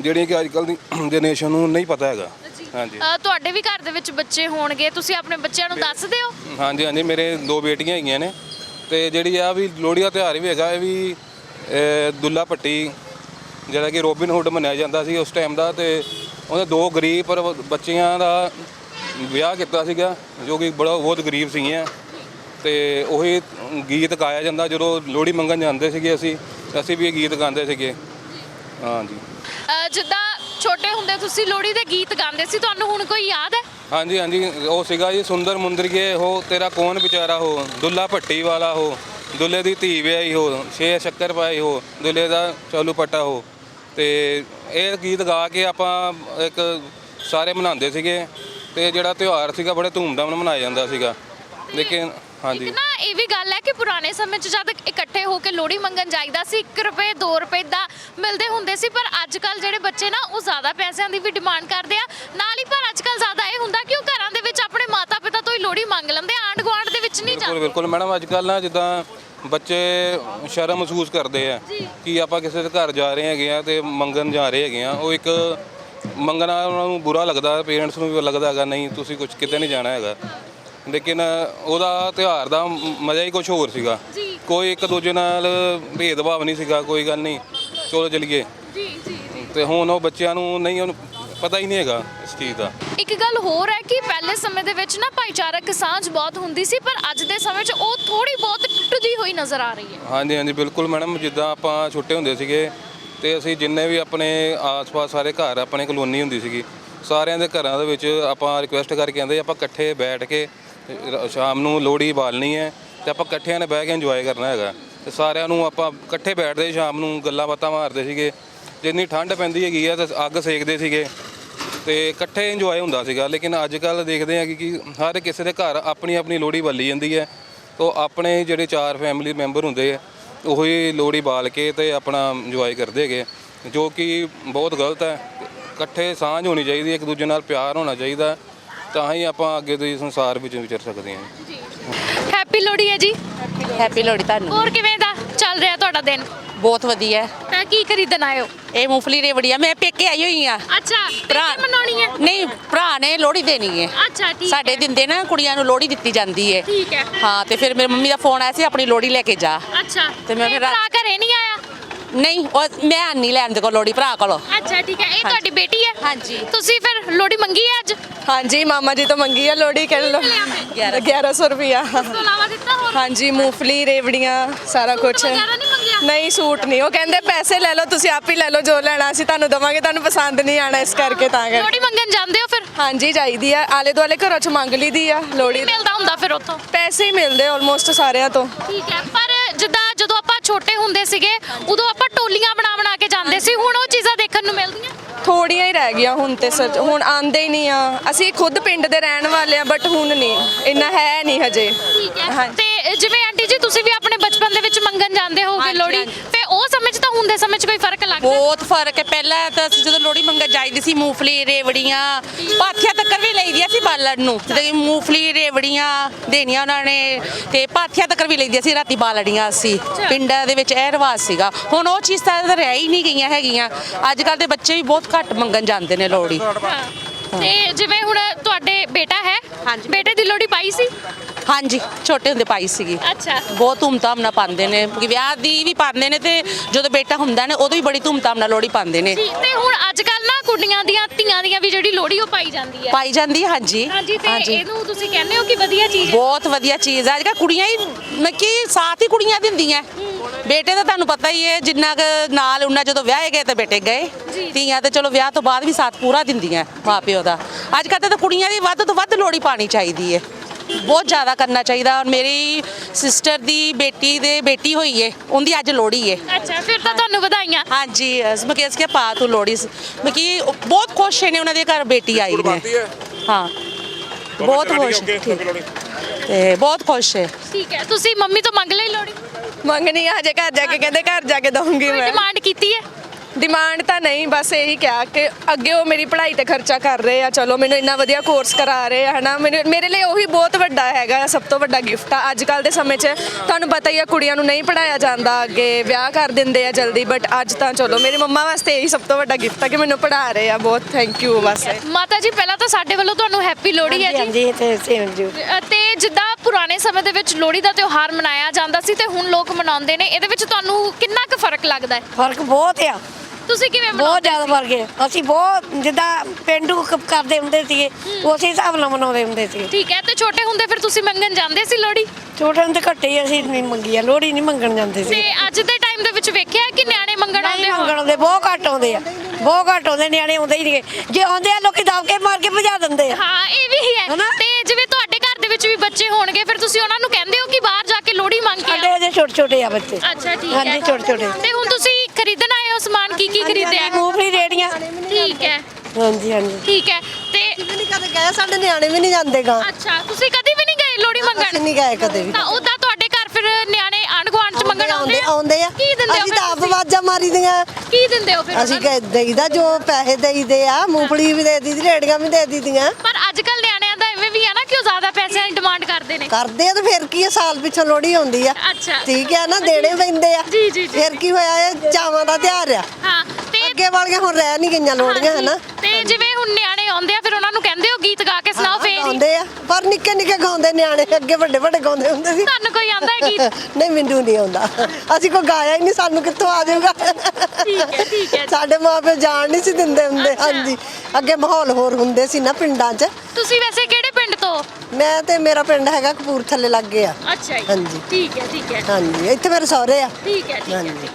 Speaker 3: ਜਿਹੜੀਆਂ ਕਿ ਅੱਜ ਕੱਲ੍ਹ ਦੀ ਜਨਰੇਸ਼ਨ ਨੂੰ ਨਹੀਂ ਪਤਾ ਹੈਗਾ। ਹਾਂਜੀ।
Speaker 1: ਅ, ਤੁਹਾਡੇ ਵੀ ਘਰ ਦੇ ਵਿੱਚ ਬੱਚੇ ਹੋਣਗੇ ਤੁਸੀਂ ਆਪਣੇ ਬੱਚਿਆਂ ਨੂੰ ਦੱਸਦੇ ਹੋ
Speaker 3: ਹਾਂਜੀ ਹਾਂਜੀ ਮੇਰੇ ਦੋ ਬੇਟੀਆਂ ਹੈਗੀਆਂ ਨੇ ਤੇ ਜਿਹੜੀ ਆ ਵੀ ਲੋਹੜੀ ਦਾ ਤਿਉਹਾਰ ਵੀ ਹੈਗਾ ਇਹ ਵੀ ਅਹ, ਦੁੱਲਾ ਭੱਟੀ ਜਿਹੜਾ ਕਿ ਰੋਬਿਨ ਹੁੱਡ ਮੰਨਿਆ ਜਾਂਦਾ ਸੀ ਉਸ ਟਾਈਮ ਦਾ ਤੇ ਉਹਨੇ ਦੋ ਗਰੀਬ ਪਰ ਬੱਚੀਆਂ ਦਾ ਵਿਆਹ ਕੀਤਾ ਸੀਗਾ ਜੋ ਕਿ ਬੜਾ ਬਹੁਤ ਗਰੀਬ ਸੀਗੀਆਂ। ਤੇ ਉਹੀ ਗੀਤ ਗਾਇਆ ਜਾਂਦਾ ਜਦੋਂ ਲੋਹੜੀ ਮੰਗਣ ਜਾਂਦੇ ਸੀਗੇ ਅਸੀਂ ਅਸੀਂ ਵੀ ਇਹ ਗੀਤ ਗਾਉਂਦੇ ਸੀਗੇ। ਹਾਂਜੀ।
Speaker 1: ਅ, ਜਿੱਦਾਂ ਛੋਟੇ ਹੁੰਦੇ ਤੁਸੀਂ ਲੋਹੜੀ ਦੇ ਗੀਤ ਗਾਉਂਦੇ ਸੀ ਤੁਹਾਨੂੰ ਹੁਣ ਕੋਈ ਯਾਦ ਹੈ?
Speaker 3: ਹਾਂਜੀ ਹਾਂਜੀ ਉਹ ਸੀਗਾ ਜੀ ਸੁੰਦਰ ਮੁੰਦਰੀਏ ਹੋ ਤੇਰਾ ਕੌਣ ਵਿਚਾਰਾ ਹੋ? ਦੁੱਲਾ ਭੱਟੀ ਵਾਲਾ ਹੋ ਦੁੱਲੇ ਦੀ ਧੀ ਵਿਆਹੀ ਹੋ ਛੇ ਸ਼ੱਕਰ ਪਾਈ ਹੋ ਦੁੱਲੇ ਦਾ ਚਾਲੂ ਪੱਟਾ ਹੋ। ਤੇ ਇਹ ਗੀਤ ਗਾ ਕੇ ਆਪਾਂ ਇੱਕ ਸਾਰੇ ਮਨਾਉਂਦੇ ਸੀਗੇ ਤੇ ਜਿਹੜਾ ਤਿਉਹਾਰ ਸੀਗਾ ਬੜੇ ਧੂਮਧਾਮ ਨਾਲ ਮਨਾਇਆ ਜਾਂਦਾ ਸੀਗਾ। ਲੇਕਿਨ ਹਾਂਜੀ।
Speaker 1: ਇੱਕ ਨਾ ਇਹ ਵੀ ਗੱਲ ਹੈ ਕਿ ਪੁਰਾਣੇ ਸਮੇਂ 'ਚ ਜਦ ਇਕੱਠੇ ਹੋ ਕੇ ਲੋਹੜੀ ਮੰਗਣ ਜਾਈਦਾ ਸੀ 1 ਰੁਪਏ 2 ਰੁਪਏ ਦਾ ਮਿਲਦੇ ਹੁੰਦੇ ਸੀ ਪਰ ਅੱਜ ਕੱਲ ਜਿਹੜੇ ਬੱਚੇ ਨਾ ਉਹ ਜ਼ਿਆਦਾ ਪੈਸਿਆਂ ਦੀ ਵੀ ਡਿਮਾਂਡ ਕਰਦੇ ਆ। ਨਾਲ ਹੀ ਪਰ ਅੱਜ ਕੱਲ ਜ਼ਿਆਦਾ ਇਹ ਹੁੰਦਾ ਕਿ ਉਹ ਘਰਾਂ ਦੇ ਵਿੱਚ ਆਪਣੇ ਮਾਤਾ ਪਿਤਾ ਤੋਂ ਹੀ ਲੋਹੜੀ ਮੰਗ ਲੈਂਦੇ ਆ ਆਂਢ ਗੁਆਂਢ ਦੇ ਵਿੱਚ ਨਹੀਂ
Speaker 3: ਬਿਲਕੁਲ
Speaker 1: ਜਾਂਦੇ।
Speaker 3: ਬਿਲਕੁਲ। ਮੈਡਮ ਅੱਜ ਕੱਲ ਨਾ ਜਿੱਦਾਂ ਬੱਚੇ ਸ਼ਰਮ ਮਹਿਸੂਸ ਕਰਦੇ ਆ ਕਿ ਆਪਾਂ ਕਿਸੇ ਦੇ ਘਰ ਜਾ ਰਹੇ ਹੈਗੇ ਆ ਤੇ ਮੰਗਣ ਜਾ ਰਹੇ ਹੈਗੇ ਆ। ਉਹ ਇੱਕ ਮੰਗਣਾ ਉਹਨਾਂ ਨੂੰ ਬੁਰਾ ਲੱਗਦਾ ਪੇਰੈਂਟਸ ਨੂੰ ਵੀ ਲੱਗਦਾ ਹੈਗਾ ਨਹੀਂ ਤੁਸੀਂ ਕੁਝ ਕਿਤੇ ਨਹੀਂ ਜਾਣਾ ਹੈਗਾ। ਲੇਕਿਨ ਉਹਦਾ ਤਿਉਹਾਰ ਦਾ ਮਜ਼ਾ ਹੀ ਕੁਝ ਹੋਰ ਸੀਗਾ। ਕੋਈ ਇੱਕ ਦੂਜੇ ਨਾਲ ਭੇਦਭਾਵ ਨਹੀਂ ਸੀਗਾ ਕੋਈ ਗੱਲ ਨਹੀਂ। ਚਲੋ ਚਲੀਏ।
Speaker 1: ਜੀ ਜੀ ਜੀ।
Speaker 3: ਤੇ ਹੁਣ ਉਹ ਬੱਚਿਆਂ ਨੂੰ ਨਹੀਂ ਉਹਨੂੰ ਪਤਾ ਹੀ ਨਹੀਂ ਹੈਗਾ ਇਸ ਚੀਜ਼ ਦਾ।
Speaker 1: ਇੱਕ ਗੱਲ ਹੋਰ ਹੈ ਕਿ ਪਹਿਲੇ ਸਮੇਂ ਦੇ ਵਿੱਚ ਨਾ ਭਾਈਚਾਰਕ ਸਾਂਝ ਬਹੁਤ ਹੁੰਦੀ ਸੀ ਪਰ ਅੱਜ ਦੇ ਸਮੇਂ 'ਚ ਉਹ ਥੋੜੀ ਬਹੁਤ ਟੁੱਟਦੀ ਹੋਈ ਨਜ਼ਰ ਆ ਰਹੀ ਹੈ।
Speaker 3: ਹਾਂਜੀ ਹਾਂਜੀ ਬਿਲਕੁਲ ਮੈਡਮ। ਜਿੱਦਾਂ ਆਪਾਂ ਛੋਟੇ ਹੁੰਦੇ ਸੀਗੇ ਤੇ ਅਸੀਂ ਜਿੰਨੇ ਵੀ ਆਪਣੇ ਆਸ-ਪਾਸ ਸਾਰੇ ਘਰ ਆਪਣੇ ਕਲੋਨੀ ਹੁੰਦੀ ਸੀਗੀ ਸਾਰਿਆਂ ਦੇ ਘਰਾਂ ਦੇ ਵਿੱਚ ਆਪਾਂ ਰਿਕੁਐਸਟ ਕਰਕੇ ਆਂਦੇ ਆਪਾਂ ਇਕੱਠੇ ਬੈਠ ਕੇ ਰ- ਸ਼ਾਮ ਨੂੰ ਲੋਹੜੀ ਬਾਲਣੀ ਹੈ ਤੇ ਆਪਾਂ ਇਕੱਠਿਆਂ ਨੇ ਬਹਿ ਕੇ ਇੰਜੋਏ ਕਰਨਾ ਹੈਗਾ। ਤੇ ਸਾਰਿਆਂ ਨੂੰ ਆਪਾਂ ਇਕੱਠੇ ਬੈਠਦੇ ਸ਼ਾਮ ਨੂੰ ਗੱਲਾਂ ਬਾਤਾਂ ਮਾਰਦੇ ਸੀਗੇ। ਜਿੰਨੀ ਠੰਡ ਪੈਂਦੀ ਹੈਗੀ ਆ ਤੇ ਅੱਗ ਸੇਕਦੇ ਸੀਗੇ। ਤੇ ਇਕੱਠੇ ਇੰਜੋਏ ਹੁੰਦਾ ਸੀਗਾ, ਲੇਕਿਨ ਅੱਜ ਕੱਲ ਦੇਖਦੇ ਆ ਕਿ ਕਿ ਹਰ ਕਿਸੇ ਦੇ ਘਰ ਆਪਣੀ ਆਪਣੀ ਲੋਹੜੀ ਬਾਲੀ ਜਾਂਦੀ ਹੈ। ਤੋ ਆਪਣੇ ਜਿਹੜੇ ਚਾਰ ਫੈਮਿਲੀ ਮੈਂਬਰ ਹੁੰਦੇ ਆ, ਉਹੀ ਲੋਹੜੀ ਬਾਲ ਕੇ ਤੇ ਆਪਣਾ ਇੰਜੋਏ ਕਰਦੇ ਹੈਗੇ। ਜੋ ਕਿ ਬਹੁਤ ਗਲਤ ਹੈ। ਇਕੱਠੇ ਸਾਂਝ ਹੋਣੀ ਚਾਹੀਦੀ ਹੈ, ਇੱਕ ਦੂਜੇ ਨਾਲ ਪਿਆਰ ਹੋਣਾ ਚਾਹੀਦਾ। ਤਾਂ ਹੀ ਆਪਾਂ ਅੱਗੇ ਦੇ ਸੰਸਾਰ ਵਿੱਚ ਵਿਚਰ ਸਕਦੇ ਹਾਂ।
Speaker 1: ਹੈਪੀ ਲੋਹੜੀ ਹੈ ਜੀ।
Speaker 6: ਹੈਪੀ ਲੋਹੜੀ ਤੁਹਾਨੂੰ।
Speaker 1: ਹੋਰ ਕਿਵੇਂ ਦਾ ਚੱਲ ਰਿਹਾ ਤੁਹਾਡਾ ਦਿਨ?
Speaker 6: ਬਹੁਤ ਵਧੀਆ।
Speaker 1: ਤਾਂ ਕੀ ਖਰੀਦਣ ਆਏ ਹੋ?
Speaker 6: ਇਹ ਮੂੰਗਫਲੀ ਰੇਵੜੀਆਂ ਮੈਂ ਪੇਕੇ ਆਈ ਹੋਈ ਆ
Speaker 1: ਅੱਛਾ
Speaker 6: ਭਰਾ
Speaker 1: ਮਨਾਉਣੀ ਹੈ?
Speaker 6: ਨਹੀਂ ਭਰਾ ਨੇ ਲੋਹੜੀ ਦੇਣੀ ਹੈ।
Speaker 1: ਅੱਛਾ ਠੀਕ
Speaker 6: ਸਾਡੇ
Speaker 1: ਹੈ
Speaker 6: ਦਿੰਦੇ ਨਾ ਕੁੜੀਆਂ ਨੂੰ ਲੋਹੜੀ ਦਿੱਤੀ ਜਾਂਦੀ ਹੈ।
Speaker 1: ਠੀਕ ਹੈ।
Speaker 6: ਹਾਂ ਤੇ ਫਿਰ ਮੇਰੀ ਮੰਮੀ ਦਾ ਫੋਨ ਆਇਆ ਸੀ ਆਪਣੀ ਲੋਹੜੀ ਲੈ ਕੇ ਜਾ।
Speaker 1: ਅੱਛਾ।
Speaker 6: ਤੇ ਮੈਂ ਫਿਰ
Speaker 1: ਭਰਾ ਘਰੇ ਨਹੀਂ ਆਇਆ?
Speaker 6: ਨਹੀਂ ਉਹ ਮੈਂ ਆਨੀ ਲੈਣ ਦੇ ਕੋ ਲੋੜੀ ਭਰਾ ਕੋਲੋਂ।
Speaker 1: ਅੱਛਾ ਠੀਕ ਹੈ। ਇਹ ਤੁਹਾਡੀ ਬੇਟੀ ਹੈ?
Speaker 6: ਹਾਂਜੀ।
Speaker 1: ਤੁਸੀਂ ਫਿਰ ਲੋੜੀ ਮੰਗੀ ਹੈ ਅੱਜ?
Speaker 7: ਹਾਂਜੀ ਮਾਮਾ ਜੀ ਤੋਂ ਮੰਗੀ ਆ ਲੋੜੀ ਕਹਿ ਲੋ 1100 ਰੁਪਿਆ
Speaker 1: ਤੋਂ ਇਲਾਵਾ ਦਿੱਤਾ ਹੋਰ?
Speaker 7: ਹਾਂਜੀ ਮੂੰਗਫਲੀ ਰੇਵੜੀਆਂ ਸਾਰਾ ਕੁਝ
Speaker 1: ਵਗੈਰਾ ਨਹੀਂ ਮੰਗਿਆ?
Speaker 7: ਨਹੀਂ ਸੂਟ ਨਹੀਂ। ਉਹ ਕਹਿੰਦੇ ਪੈਸੇ ਲੈ ਲਓ ਤੁਸੀਂ ਆਪ ਹੀ ਲੈ ਲਓ ਜੋ ਲੈਣਾ ਅਸੀਂ ਤੁਹਾਨੂੰ ਦਵਾਂਗੇ ਤੁਹਾਨੂੰ ਪਸੰਦ ਨਹੀਂ ਆਣਾ ਇਸ ਕਰਕੇ ਤਾਂ ਕਰ
Speaker 1: ਲੋੜੀ ਮੰਗਣ ਜਾਂਦੇ ਹੋ ਫਿਰ?
Speaker 7: ਹਾਂਜੀ ਚਾਹੀਦੀ ਆ। ਆਲੇ ਦੁਆਲੇ ਘਰੋਂ ਚ ਮੰਗ ਲਈਦੀ ਆ ਲੋੜੀ
Speaker 1: ਮਿਲਦਾ ਹੁੰਦਾ ਫਿਰ ਉੱਥੋਂ?
Speaker 7: ਪੈਸੇ ਹੀ ਮਿਲਦੇ ਆਲਮੋਸਟ ਸਾਰਿਆਂ ਤੋਂ।
Speaker 1: ਠੀਕ ਹੈ ਪਰ ਜਿੱਦਾਂ ਜਦੋਂ ਆਪਾਂ ਛੋਟੇ ਹੁੰਦੇ ਸੀਗੇ ਉਦੋਂ ਆਪਾਂ ਟੋਲੀਆਂ ਬਣਾ ਬਣਾ ਕੇ ਜਾਂਦੇ ਸੀ ਹੁਣ ਉਹ ਚੀਜ਼ਾਂ ਦੇਖਣ ਨੂੰ ਮਿਲਦੀਆਂ।
Speaker 7: ਥੋੜੀਆਂ ਹੀ ਰਹਿ ਗਈਆਂ ਹੁਣ ਤੇ ਸੱਚ ਹੁਣ ਆਂਦੇ ਹੀ ਨਹੀਂ ਆ। ਅਸੀਂ ਖੁਦ ਪਿੰਡ ਦੇ ਰਹਿਣ ਵਾਲੇ ਆ ਬਟ ਹੁਣ ਨਹੀਂ ਇੰਨਾ ਹੈ ਨਹੀਂ ਹਜੇ।
Speaker 1: ਠੀਕ ਹੈ।
Speaker 7: ਹਾਂਜੀ।
Speaker 1: ਤੇ ਜਿਵੇਂ ਆਂਟੀ ਜੀ ਤੁਸੀਂ ਵੀ ਆਪਣੇ ਬਚਪਨ ਦੇ ਵਿੱਚ ਮੰਗਣ ਜਾਂਦੇ ਹੋਗੇ ਲੋੜੀ ਉਹ ਸਮੇਂ 'ਚ ਤਾਂ ਹੁਣ ਦੇ ਸਮੇਂ 'ਚ ਕੋਈ ਫ਼ਰਕ ਲੱਗਦਾ?
Speaker 6: ਬਹੁਤ ਫ਼ਰਕ ਹੈ। ਪਹਿਲਾਂ ਤਾਂ ਅਸੀਂ ਜਦੋਂ ਲੋੜੀ ਮੰਗਣ ਜਾਈਦੀ ਸੀ ਮੂੰਗਫਲੀ ਰੇਵੜੀਆਂ ਪਾਥੀਆਂ ਤੱਕ ਵੀ ਲਈਦੀਆਂ ਸੀ ਬਾਲਣ ਨੂੰ। ਤੇ ਮੂੰਗਫਲੀ ਰੇਵੜੀਆਂ ਦੇਣੀਆਂ ਉਹਨਾਂ ਨੇ ਤੇ ਪਾਥੀਆਂ ਤੱਕ ਵੀ ਲਈਦੀਆਂ ਸੀ ਰਾਤੀ ਬਾਲੜੀਆਂ ਅਸੀਂ ਪਿੰਡਾਂ ਦੇ ਵਿੱਚ ਇਹ ਰਿਵਾਜ ਸੀਗਾ। ਹੁਣ ਉਹ ਚੀਜ਼ ਤਾਂ ਰਹਿ ਹੀ ਨਹੀਂ ਗਈਆਂ ਹੈਗੀਆਂ। ਅੱਜ ਕੱਲ ਦੇ ਬੱਚੇ ਵੀ ਬਹੁਤ ਘੱਟ ਮੰਗਣ ਜਾਂਦੇ ਨੇ ਲੋੜੀ।
Speaker 1: ਤੇ ਜਿਵੇਂ ਹੁਣ ਤੁਹਾਡੇ ਬੇਟਾ ਹੈ
Speaker 6: ਹਾਂਜੀ।
Speaker 1: ਬੇਟੇ ਦੀ ਲੋੜੀ ਪਾਈ ਸੀ?
Speaker 6: ਹਾਂਜੀ ਛੋਟੇ ਹੁੰਦੇ ਪਾਈ ਸੀਗੀ।
Speaker 1: ਅੱਛਾ।
Speaker 6: ਬਹੁਤ ਧੂਮਧਾਮ ਨਾਲ ਪਾਉਂਦੇ ਨੇ ਕਿ ਵਿਆਹ ਦੀ ਵੀ ਪਾਉਂਦੇ ਨੇ ਤੇ ਜਦੋਂ ਬੇਟਾ ਹੁੰਦਾ ਨੇ ਉਦੋਂ ਵੀ ਬੜੀ ਧੂਮਧਾਮ ਨਾਲ ਲੋੜੀ ਪਾਉਂਦੇ ਨੇ।
Speaker 1: ਤੇ ਹੁਣ ਅੱਜ ਕੱਲ ਨਾ ਕੁੜੀਆਂ ਦੀਆਂ ਧੀਆਂ ਦੀਆਂ ਵੀ ਜਿਹੜੀ ਲੋੜੀ ਉਹ ਪਾਈ ਜਾਂਦੀ ਹੈ।
Speaker 6: ਪਾਈ ਜਾਂਦੀ ਹੈ ਹਾਂਜੀ।
Speaker 1: ਹਾਂਜੀ ਤੇ ਇਹਨੂੰ ਤੁਸੀਂ ਕਹਿੰਦੇ ਹੋ ਕਿ ਵਧੀਆ ਚੀਜ਼ ਹੈ?
Speaker 6: ਬਹੁਤ ਵਧੀਆ ਚੀਜ਼ ਹੈ। ਅੱਜ ਕੱਲ੍ਹ ਕੁੜੀਆਂ ਹੀ ਮੈਂ ਕਿ ਸਾਥ ਹੀ ਕੁੜੀਆਂ ਦਿੰਦੀਆਂ। ਬੇਟੇ ਤਾਂ ਤੁਹਾਨੂੰ ਪਤਾ ਹੀ ਹੈ ਜਿੰਨਾ ਕੁ ਨਾਲ ਉਹਨਾਂ ਜਦੋਂ ਵਿਆਹੇ ਗਏ ਤਾਂ ਬੇਟੇ ਗਏ ਧੀਆਂ ਤੇ ਚਲੋ ਵਿਆਹ ਤੋਂ ਬਾਅਦ ਵੀ ਸਾਥ ਪੂਰਾ ਦਿੰਦੀਆਂ ਮਾਪਿਓ ਦਾ। ਅੱਜ ਕੱਲ੍ਹ ਤਾਂ ਕੁੜੀਆਂ ਦੀ ਵੱਧ ਤੋਂ ਵੱਧ ਲੋੜੀ ਪਾਣੀ ਚਾਹੀਦੀ ਹੈ। ਬਹੁਤ ਜ਼ਿਆਦਾ ਕਰਨਾ ਚਾਹੀਦਾ। ਔਰ ਮੇਰੀ ਸਿਸਟਰ ਦੀ ਬੇਟੀ ਦੇ ਬੇਟੀ ਹੋਈ ਹੈ ਉਹਦੀ ਅੱਜ ਲੋੜੀ ਹੈ
Speaker 1: ਅੱਛਾ ਫਿਰ ਤਾਂ ਤੁਹਾਨੂੰ ਵਧਾਈਆਂ।
Speaker 6: ਹਾਂਜੀ ਮੈਂ ਕਿਹਾ ਕਿ ਪਾ ਤੂੰ ਲੋੜੀ ਮੈਂ ਕਿ ਬਹੁਤ ਖੁਸ਼ ਨੇ ਉਹਨਾਂ ਦੇ ਘਰ ਬੇਟੀ ਆਈ ਨੇ। ਹਾਂ? ਬਹੁਤ ਖੁਸ਼ ਠੀਕ। ਤੇ ਬਹੁਤ ਖੁਸ਼ ਹੈ।
Speaker 1: ਠੀਕ ਹੈ ਤੁਸੀਂ ਮੰਮੀ ਤੋਂ ਮੰਗ ਲਈ ਲੋੜੀ
Speaker 7: ਮੰਗਣੀ ਆ ਹਜੇ ਘਰ ਜਾ ਕੇ ਕਹਿੰਦੇ ਘਰ ਜਾ ਕੇ ਦਊਂਗੀ ਮੈਂ।
Speaker 1: ਡਿਮਾਂਡ ਕੀਤੀ ਹੈ?
Speaker 7: ਡਿਮਾਂਡ ਤਾਂ ਨਹੀਂ ਬਸ ਇਹੀ ਕਿਹਾ ਕਿ ਅੱਗੇ ਉਹ ਮੇਰੀ ਪੜ੍ਹਾਈ ਤੇ ਖਰਚਾ ਕਰ ਰਹੇ ਆ ਚਲੋ ਮੈਨੂੰ ਇੰਨਾ ਵਧੀਆ ਕੋਰਸ ਕਰਾ ਰਹੇ ਆ ਹਨਾ? ਮੈਨੂੰ ਮੇਰੇ ਲਈ ਉਹੀ ਬਹੁਤ ਵੱਡਾ ਹੈਗਾ ਸਭ ਤੋਂ ਵੱਡਾ ਗਿਫਟ ਆ। ਅੱਜ ਕੱਲ ਦੇ ਸਮੇਂ 'ਚ ਤੁਹਾਨੂੰ ਪਤਾ ਹੀ ਆ ਕੁੜੀਆਂ ਨੂੰ ਨਹੀਂ ਪੜਾਇਆ ਜਾਂਦਾ ਅੱਗੇ ਵਿਆਹ ਕਰ ਦਿੰਦੇ ਆ ਜਲਦੀ ਬਟ ਅੱਜ ਤਾਂ ਚਲੋ ਮੇਰੀ ਮੰਮਾ ਵਾਸਤੇ ਇਹੀ ਸਭ ਤੋਂ ਵੱਡਾ ਗਿਫਟ ਆ ਕਿ ਮੈਨੂੰ ਪੜਾ ਰਹੇ ਆ ਬਹੁਤ ਥੈਂਕ ਯੂ ਬਸ।
Speaker 1: ਮਾਤਾ ਜੀ ਪਹਿਲਾਂ ਤਾਂ ਸਾਡੇ ਵੱਲੋਂ ਤੁਹਾਨੂੰ ਹੈਪੀ ਲੋਹੜੀ ਹੈ ਜੀ।
Speaker 8: ਹਾਂਜੀ ਤੇ ਸੇਮ ਜੀ।
Speaker 1: ਤੇ ਜਿੱਦਾਂ ਪੁਰਾਣੇ ਸਮੇਂ ਦੇ ਵਿੱਚ ਲੋਹੜੀ ਦਾ ਤਿਉਹਾਰ ਮਨਾਇਆ ਜਾਂਦਾ ਸੀ ਤੇ ਹੁਣ ਲੋਕ ਮਨਾਉਂਦੇ ਨੇ ਇਹਦੇ ਵਿੱਚ ਤੁਹਾਨੂੰ ਕਿੰਨਾ ਕੁ ਫ਼ਰਕ ਲੱਗਦਾ ਹੈ?
Speaker 8: ਫ਼ਰਕ ਬਹੁਤ ਆ।
Speaker 1: ਤੁਸੀਂ ਕਿਵੇਂ
Speaker 8: ਬਹੁਤ ਜ਼ਿਆਦਾ ਹੈ ਅਸੀਂ ਬਹੁਤ ਜਿੱਦਾਂ ਪਿੰਡੂ ਕ- ਕਰਦੇ ਹੁੰਦੇ ਸੀਗੇ ਉਸੇ ਹਿਸਾਬ ਨਾਲ ਮਨਾਉਂਦੇ ਹੁੰਦੇ ਸੀਗੇ।
Speaker 1: ਠੀਕ ਹੈ ਤੇ ਛੋਟੇ ਹੁੰਦੇ ਫਿਰ ਤੁਸੀਂ ਮੰਗਣ ਜਾਂਦੇ ਸੀ ਲੋਹੜੀ?
Speaker 8: ਛੋਟੇ ਹੁੰਦੇ ਘੱਟੇ ਹੀ ਅਸੀਂ ਨਹੀਂ ਮੰਗੀ ਆ ਲੋਹੜੀ ਨਹੀਂ ਮੰਗਣ ਜਾਂਦੇ ਸੀ
Speaker 1: ਤੇ ਅੱਜ ਦੇ ਟਾਈਮ ਦੇ ਵਿੱਚ ਵੇਖਿਆ ਕਿ ਨਿਆਣੇ ਮੰਗਣ ਆਉਂਦੇ
Speaker 8: ਨਹੀਂ
Speaker 1: ਹੋਣ?
Speaker 8: ਮੰਗਣ ਆਉਂਦੇ ਬਹੁਤ ਘੱਟ ਆਉਂਦੇ ਆ ਬਹੁਤ ਘੱਟ ਆਉਂਦੇ ਨਿਆਣੇ ਆਉਂਦੇ ਹੀ ਨਹੀਂ ਜੇ ਆਉਂਦੇ ਆ ਲੋਕੀ ਦਬ ਕੇ ਮਾਰ ਕੇ ਭਜਾ ਦਿੰਦੇ ਆ।
Speaker 1: ਹਾਂ ਇਹ ਵੀ ਹੈ।
Speaker 8: ਹਨਾ?
Speaker 1: ਤੇ ਜਿਵੇਂ ਤੁਹਾਡੇ ਘਰ ਦੇ ਵਿੱਚ ਵੀ ਬੱਚੇ ਹੋਣਗੇ ਫਿਰ ਤੁਸੀਂ ਉਹਨਾਂ ਨੂੰ ਕਹਿੰਦੇ ਹੋ ਕਿ ਬਾਹਰ
Speaker 8: ਛੋਟੇ ਛੋਟੇ ਆ ਬੱਚੇ।
Speaker 1: ਅੱਛਾ ਠੀਕ ਹੈ
Speaker 8: ਹਾਂਜੀ ਛੋਟੇ ਛੋਟੇ
Speaker 1: ਤੇ ਹੁਣ ਤੁਸੀਂ ਖਰੀਦਣ ਆਏ ਹੋ ਸਮਾਨ? ਕੀ ਕੀ ਖਰੀਦਿਆ?
Speaker 8: ਮੂੰਗਫਲੀ ਰੇੜੀਆਂ।
Speaker 1: ਠੀਕ ਹੈ।
Speaker 8: ਹਾਂਜੀ ਹਾਂਜੀ।
Speaker 1: ਠੀਕ ਹੈ। ਤੇ
Speaker 9: ਨਹੀਂ ਕਦੇ ਗਏ ਸਾਡੇ ਨਿਆਣੇ ਵੀ ਨਹੀਂ ਜਾਂਦੇ ਗਾ।
Speaker 1: ਅੱਛਾ ਤੁਸੀਂ ਕਦੀ ਵੀ ਨਹੀਂ ਗਏ ਲੋਹੜੀ
Speaker 9: ਅਸੀਂ
Speaker 1: ਮੰਗਣ
Speaker 9: ਨਹੀਂ ਗਏ ਕਦੇ ਵੀ।
Speaker 1: ਤਾਂ ਉਦਾਂ ਤੁਹਾਡੇ ਘਰ ਫਿਰ ਨਿਆਣੇ ਆਂਢ ਗੁਆਂਢ ਚ ਮੰਗਣ ਆਉਂਦੇ ਆ?
Speaker 9: ਆਉਂਦੇ ਆ।
Speaker 1: ਕੀ ਦਿੰਦੇ ਹੋ
Speaker 9: ਅਸੀਂ ਤਾਂ ਆਪ? ਆਵਾਜ਼ਾਂ ਮਾਰੀ ਦੀਆਂ
Speaker 1: ਕੀ ਦਿੰਦੇ ਹੋ ਫਿਰ
Speaker 9: ਅਸੀਂ
Speaker 1: ਉਹਨਾਂ ਨੂੰ?
Speaker 9: ਕਹੇ ਦੇਈਦਾ ਜੋ ਪੈਸੇ ਦੇਈਦੇ ਆ ਮੂੰਗਫਲੀ ਵੀ ਦੇ ਦਿੱਤੀ ਰੇੜੀਆਂ ਵੀ ਦੇ ਦਿੱਤੀਆਂ।
Speaker 1: ਪਰ ਅੱਜ ਕੱਲ ਨਿਆਣਿਆਂ ਦਾ ਐਵੇਂ ਵੀ ਆ ਨਾ ਕਿ ਉਹ ਜ਼ਿਆਦਾ ਪੈਸਿਆਂ ਦੀ ਡਿਮਾਂਡ ਕਰਦੇ ਨੇ।
Speaker 9: ਕਰਦੇ ਆ ਤੇ ਫਿਰ ਕੀ ਆ ਸਾਲ ਪਿੱਛੋਂ ਲੋਹੜੀ ਆਉਂਦੀ ਆ।
Speaker 1: ਅੱਛਾ।
Speaker 9: ਠੀਕ ਆ ਨਾ ਦੇਣੇ ਪੈਂਦੇ ਆ।
Speaker 1: ਜੀ, ਜੀ, ਜੀ।
Speaker 9: ਫਿਰ ਕੀ ਹੋਇਆ ਇਹ ਚਾਵਾਂ ਦਾ ਤਿਉਹਾਰ ਆ।
Speaker 1: ਹਾਂ ਤੇ
Speaker 9: ਅੱਗੇ ਵਾਲੀਆਂ ਹੁਣ ਰਹਿ ਨਹੀਂ ਗਈਆਂ ਲੋਹੜੀਆਂ
Speaker 1: ਹਾਂਜੀ,
Speaker 9: ਹਨਾ।
Speaker 1: ਤੇ ਜਿਵੇਂ ਹੁਣ ਨਿਆਣੇ ਆਉਂਦੇ ਆ ਫਿਰ ਉਹਨਾਂ ਨੂੰ ਕਹਿੰਦੇ ਹੋ ਗੀਤ ਗਾ ਕੇ ਸੁਣਾਓ ਫੇਰ ਹੀ।
Speaker 9: ਗਾਉਂਦੇ ਆ। ਪਰ ਨਿੱਕੇ ਨਿੱਕੇ ਗਾਉਂਦੇ ਨਿਆਣੇ ਅੱਗੇ ਵੱਡੇ ਵੱਡੇ ਗਾਉਂਦੇ ਹੁੰਦੇ ਸੀ।
Speaker 1: ਤੁਹਾਨੂੰ ਕੋਈ ਆਂਦਾ ਹੈ ਗੀਤ?
Speaker 9: ਨਹੀਂ ਮੈਨੂੰ ਨਹੀਂ ਆਉਂਦਾ। ਅਸੀਂ ਕੋਈ ਗਾਇਆ ਹੀ ਨਹੀਂ ਸਾਨੂੰ ਕਿੱਥੋਂ ਆ ਜਾਊਗਾ?
Speaker 1: ਠੀਕ ਹੈ, ਠੀਕ ਹੈ।
Speaker 9: ਸਾਡੇ ਮਾਪੇ ਜਾਣ ਨਹੀਂ ਸੀ ਦਿੰਦੇ ਹੁੰਦੇ
Speaker 1: ਅੱਛਾ।
Speaker 9: ਹਾਂਜੀ। ਅੱਗੇ ਮਾਹੌਲ ਹੋਰ ਹੁੰਦੇ ਸੀ ਨਾ ਪਿੰਡਾਂ 'ਚ।
Speaker 1: ਤੁਸੀਂ ਵੈਸੇ ਕਿਹੜੇ ਤੋਂ?
Speaker 9: ਮੈਂ ਤੇ ਮੇਰਾ ਪਿੰਡ ਹੈਗਾ ਕਪੂਰਥਲੇ ਲੱਗੇ ਆ।
Speaker 1: ਅੱਛਾ ਜੀ।
Speaker 9: ਹਾਂਜੀ।
Speaker 1: ਠੀਕ ਹੈ ਠੀਕ ਹੈ।
Speaker 9: ਹਾਂਜੀ ਇੱਥੇ ਮੇਰੇ ਸਹੁਰੇ ਆ।
Speaker 1: ਠੀਕ ਹੈ ਠੀਕ ਹੈ
Speaker 9: ਹਾਂਜੀ।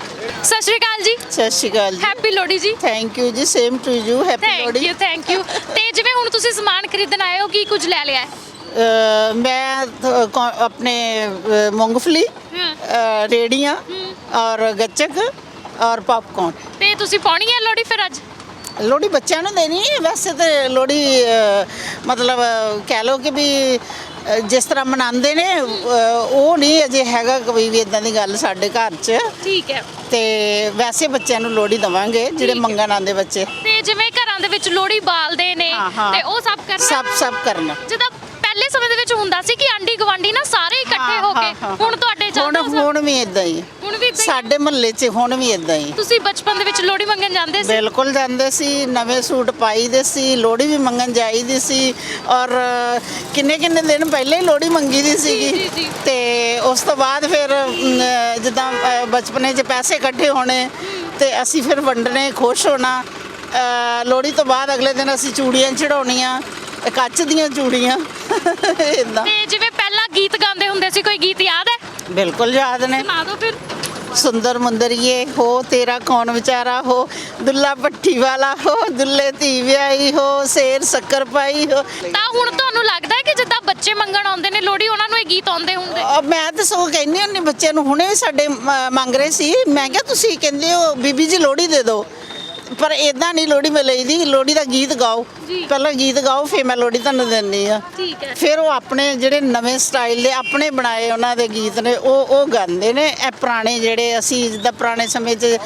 Speaker 1: ਸਤਿ ਸ਼੍ਰੀ ਅਕਾਲ ਜੀ।
Speaker 10: ਸਤਿ ਸ਼੍ਰੀ ਅਕਾਲ ਜੀ।
Speaker 1: ਹੈਪੀ ਲੋਹੜੀ ਜੀ।
Speaker 10: ਥੈਂਕ ਯੂ ਜੀ same to you happy
Speaker 1: thank
Speaker 10: Lohri.
Speaker 1: You thank you ਤੇ ਜਿਵੇਂ ਹੁਣ ਤੁਸੀਂ ਸਮਾਨ ਖਰੀਦਣ ਆਏ ਹੋ ਕੀ ਕੁਝ ਲੈ ਲਿਆ? ਹੈ
Speaker 10: ਅ, ਮੈਂ ਕੌ- ਆਪਣੇ ਅ, ਮੂੰਗਫਲੀ
Speaker 1: ਹਾਂ।
Speaker 10: ਰੇੜੀਆਂ ਔਰ ਗੱਚਕ ਔਰ ਪੌਪਕੌਰਨ
Speaker 1: ਤੇ ਤੁਸੀਂ ਪਾਉਣੀ ਹੈ ਲੋਹੜੀ ਫਿਰ ਅੱਜ?
Speaker 10: ਲੋਹੜੀ ਬੱਚਿਆਂ ਨੂੰ ਦੇਣੀ ਹੈ? ਵੈਸੇ ਤੇ ਲੋਹੜੀ ਅ, ਮਤਲਬ ਕਹਿ ਲਓ ਕਿ ਵੀ ਜਿਸ ਤਰ੍ਹਾਂ ਮਨਾਉਂਦੇ ਨੇ ਉਹ ਨਹੀਂ ਅਜੇ ਹੈਗਾ ਕੋਈ ਵੀ ਇਦਾਂ ਦੀ ਗੱਲ ਸਾਡੇ ਘਰ 'ਚ।
Speaker 1: ਠੀਕ ਹੈ।
Speaker 10: ਤੇ ਵੈਸੇ ਬੱਚਿਆਂ ਨੂੰ ਲੋਹੜੀ ਦਵਾਂਗੇ ਜਿਹੜੇ। ਮੰਗਣ ਆਉਂਦੇ ਬੱਚੇ।
Speaker 1: ਤੇ ਜਿਵੇਂ ਘਰਾਂ ਦੇ ਵਿੱਚ ਲੋਹੜੀ ਬਾਲਦੇ ਨੇ
Speaker 10: ਹਾਂ, ਹਾਂ।
Speaker 1: ਤੇ ਉਹ ਸਭ ਕਰਨਾ?
Speaker 10: ਸਭ ਸਭ ਕਰਨਾ।
Speaker 1: ਜਿੱਦਾਂ ਪਹਿਲੇ ਸਮੇਂ ਦੇ ਵਿੱਚ ਹੁੰਦਾ ਸੀ ਕਿ ਆਂਢੀ ਗਵਾਂਢੀ ਨਾ ਸਾਰੇ ਇਕੱਠੇ ਹੋ ਕੇ ਹੁਣ ਤੁਹਾਡੇ
Speaker 10: ਹੁਣ
Speaker 1: ਚੱਲਦਾ
Speaker 10: ਹੁਣ ਵੀ ਇਦਾਂ ਹੀ ਹੈ।
Speaker 1: ਹੁਣ ਵੀ
Speaker 10: ਸਾਡੇ ਮਹੱਲੇ 'ਚ ਹੁਣ ਵੀ ਇਦਾਂ ਹੀ
Speaker 1: ਤੁਸੀਂ ਬਚਪਨ ਦੇ ਵਿੱਚ ਲੋਹੜੀ ਮੰਗਣ ਜਾਂਦੇ ਸੀ?
Speaker 10: ਬਿਲਕੁਲ ਜਾਂਦੇ ਸੀ ਨਵੇਂ ਸੂਟ ਪਾਈਦੇ ਸੀ ਲੋਹੜੀ ਵੀ ਮੰਗਣ ਜਾਈਦੀ ਸੀ ਔਰ ਕਿੰਨੇ ਕਿੰਨੇ ਦਿਨ ਪਹਿਲਾਂ ਹੀ ਲੋਹੜੀ ਮੰਗੀ ਦੀ ਸੀਗੀ। ਤੇ ਉਸ ਤੋਂ ਬਾਅਦ ਫਿਰ ਅਮ, ਜਿੱਦਾਂ ਅ, ਬਚਪਨੇ 'ਚ ਪੈਸੇ ਇਕੱਠੇ ਹੋਣੇ ਤੇ ਅਸੀਂ ਫਿਰ ਵੰਡਣੇ ਖੁਸ਼ ਹੋਣਾ। ਅ, ਲੋਹੜੀ ਤੋਂ ਬਾਅਦ ਅਗਲੇ ਦਿਨ ਅਸੀਂ ਚੂੜੀਆਂ ਚੜਾਉਣੀਆਂ ਕੱਚ ਦੀਆਂ ਚੂੜੀਆਂ। ਇਦਾਂ
Speaker 1: ਤੇ ਜਿਵੇਂ ਪਹਿਲਾਂ ਗੀਤ ਗਾਉਂਦੇ ਹੁੰਦੇ ਸੀ ਕੋਈ ਗੀਤ ਯਾਦ ਹੈ?
Speaker 10: ਬਿਲਕੁਲ ਯਾਦ ਨੇ।
Speaker 1: ਸੁਣਾ ਦਿਓ ਫਿਰ।
Speaker 10: ਸੁੰਦਰ ਮੁੰਦਰੀਏ ਹੋ ਤੇਰਾ ਕੌਣ ਵਿਚਾਰਾ ਹੋ? ਦੁੱਲਾ ਭੱਠੀ ਵਾਲਾ ਹੋ ਦੁੱਲੇ ਧੀ ਵਿਆਹੀ ਹੋ ਸ਼ੇਰ ਸ਼ੱਕਰ ਪਾਈ ਹੋ।
Speaker 1: ਤਾਂ ਹੁਣ ਤੁਹਾਨੂੰ ਲੱਗਦਾ ਹੈ ਕਿ ਜਿੱਦਾਂ ਬੱਚੇ ਮੰਗਣ ਆਉਂਦੇ ਨੇ ਲੋਹੜੀ ਉਹਨਾਂ ਨੂੰ ਇਹ ਗੀਤ ਆਉਂਦੇ ਹੁੰਦੇ?
Speaker 10: ਅਹ ਮੈਂ ਤਾਂ ਸਗੋਂ ਕਹਿੰਦੀ ਹੁੰਦੀ ਬੱਚਿਆਂ ਨੂੰ ਹੁਣੇ ਵੀ ਸਾਡੇ ਮ- ਮੰਗ ਰਹੇ ਸੀ। ਮੈਂ ਕਿਹਾ ਤੁਸੀਂ ਕਹਿੰਦੇ ਹੋ ਬੀਬੀ ਜੀ ਲੋਹੜੀ ਦੇ ਦਿਓ। ਪਰ ਇਦਾਂ ਨਹੀਂ ਲੋਹੜੀ ਮੈਂ ਲਈਦੀ ਲੋਹੜੀ ਦਾ ਗੀਤ ਗਾਓ। ਪਹਿਲਾਂ ਗੀਤ ਗਾਓ ਫਿਰ ਮੈਂ ਲੋਹੜੀ ਤੁਹਾਨੂੰ ਦਿੰਦੀ ਆ
Speaker 1: ਠੀਕ ਹੈ।
Speaker 10: ਫਿਰ ਉਹ ਆਪਣੇ ਜਿਹੜੇ ਨਵੇਂ ਸਟਾਈਲ ਦੇ ਆਪਣੇ ਬਣਾਏ ਉਹਨਾਂ ਦੇ ਗੀਤ ਨੇ ਉਹ ਉਹ ਗਾਉਂਦੇ ਨੇ। ਇਹ ਪੁਰਾਣੇ ਜਿਹੜੇ ਅਸੀਂ ਜਿੱਦਾਂ ਪੁਰਾਣੇ ਸਮੇਂ 'ਚ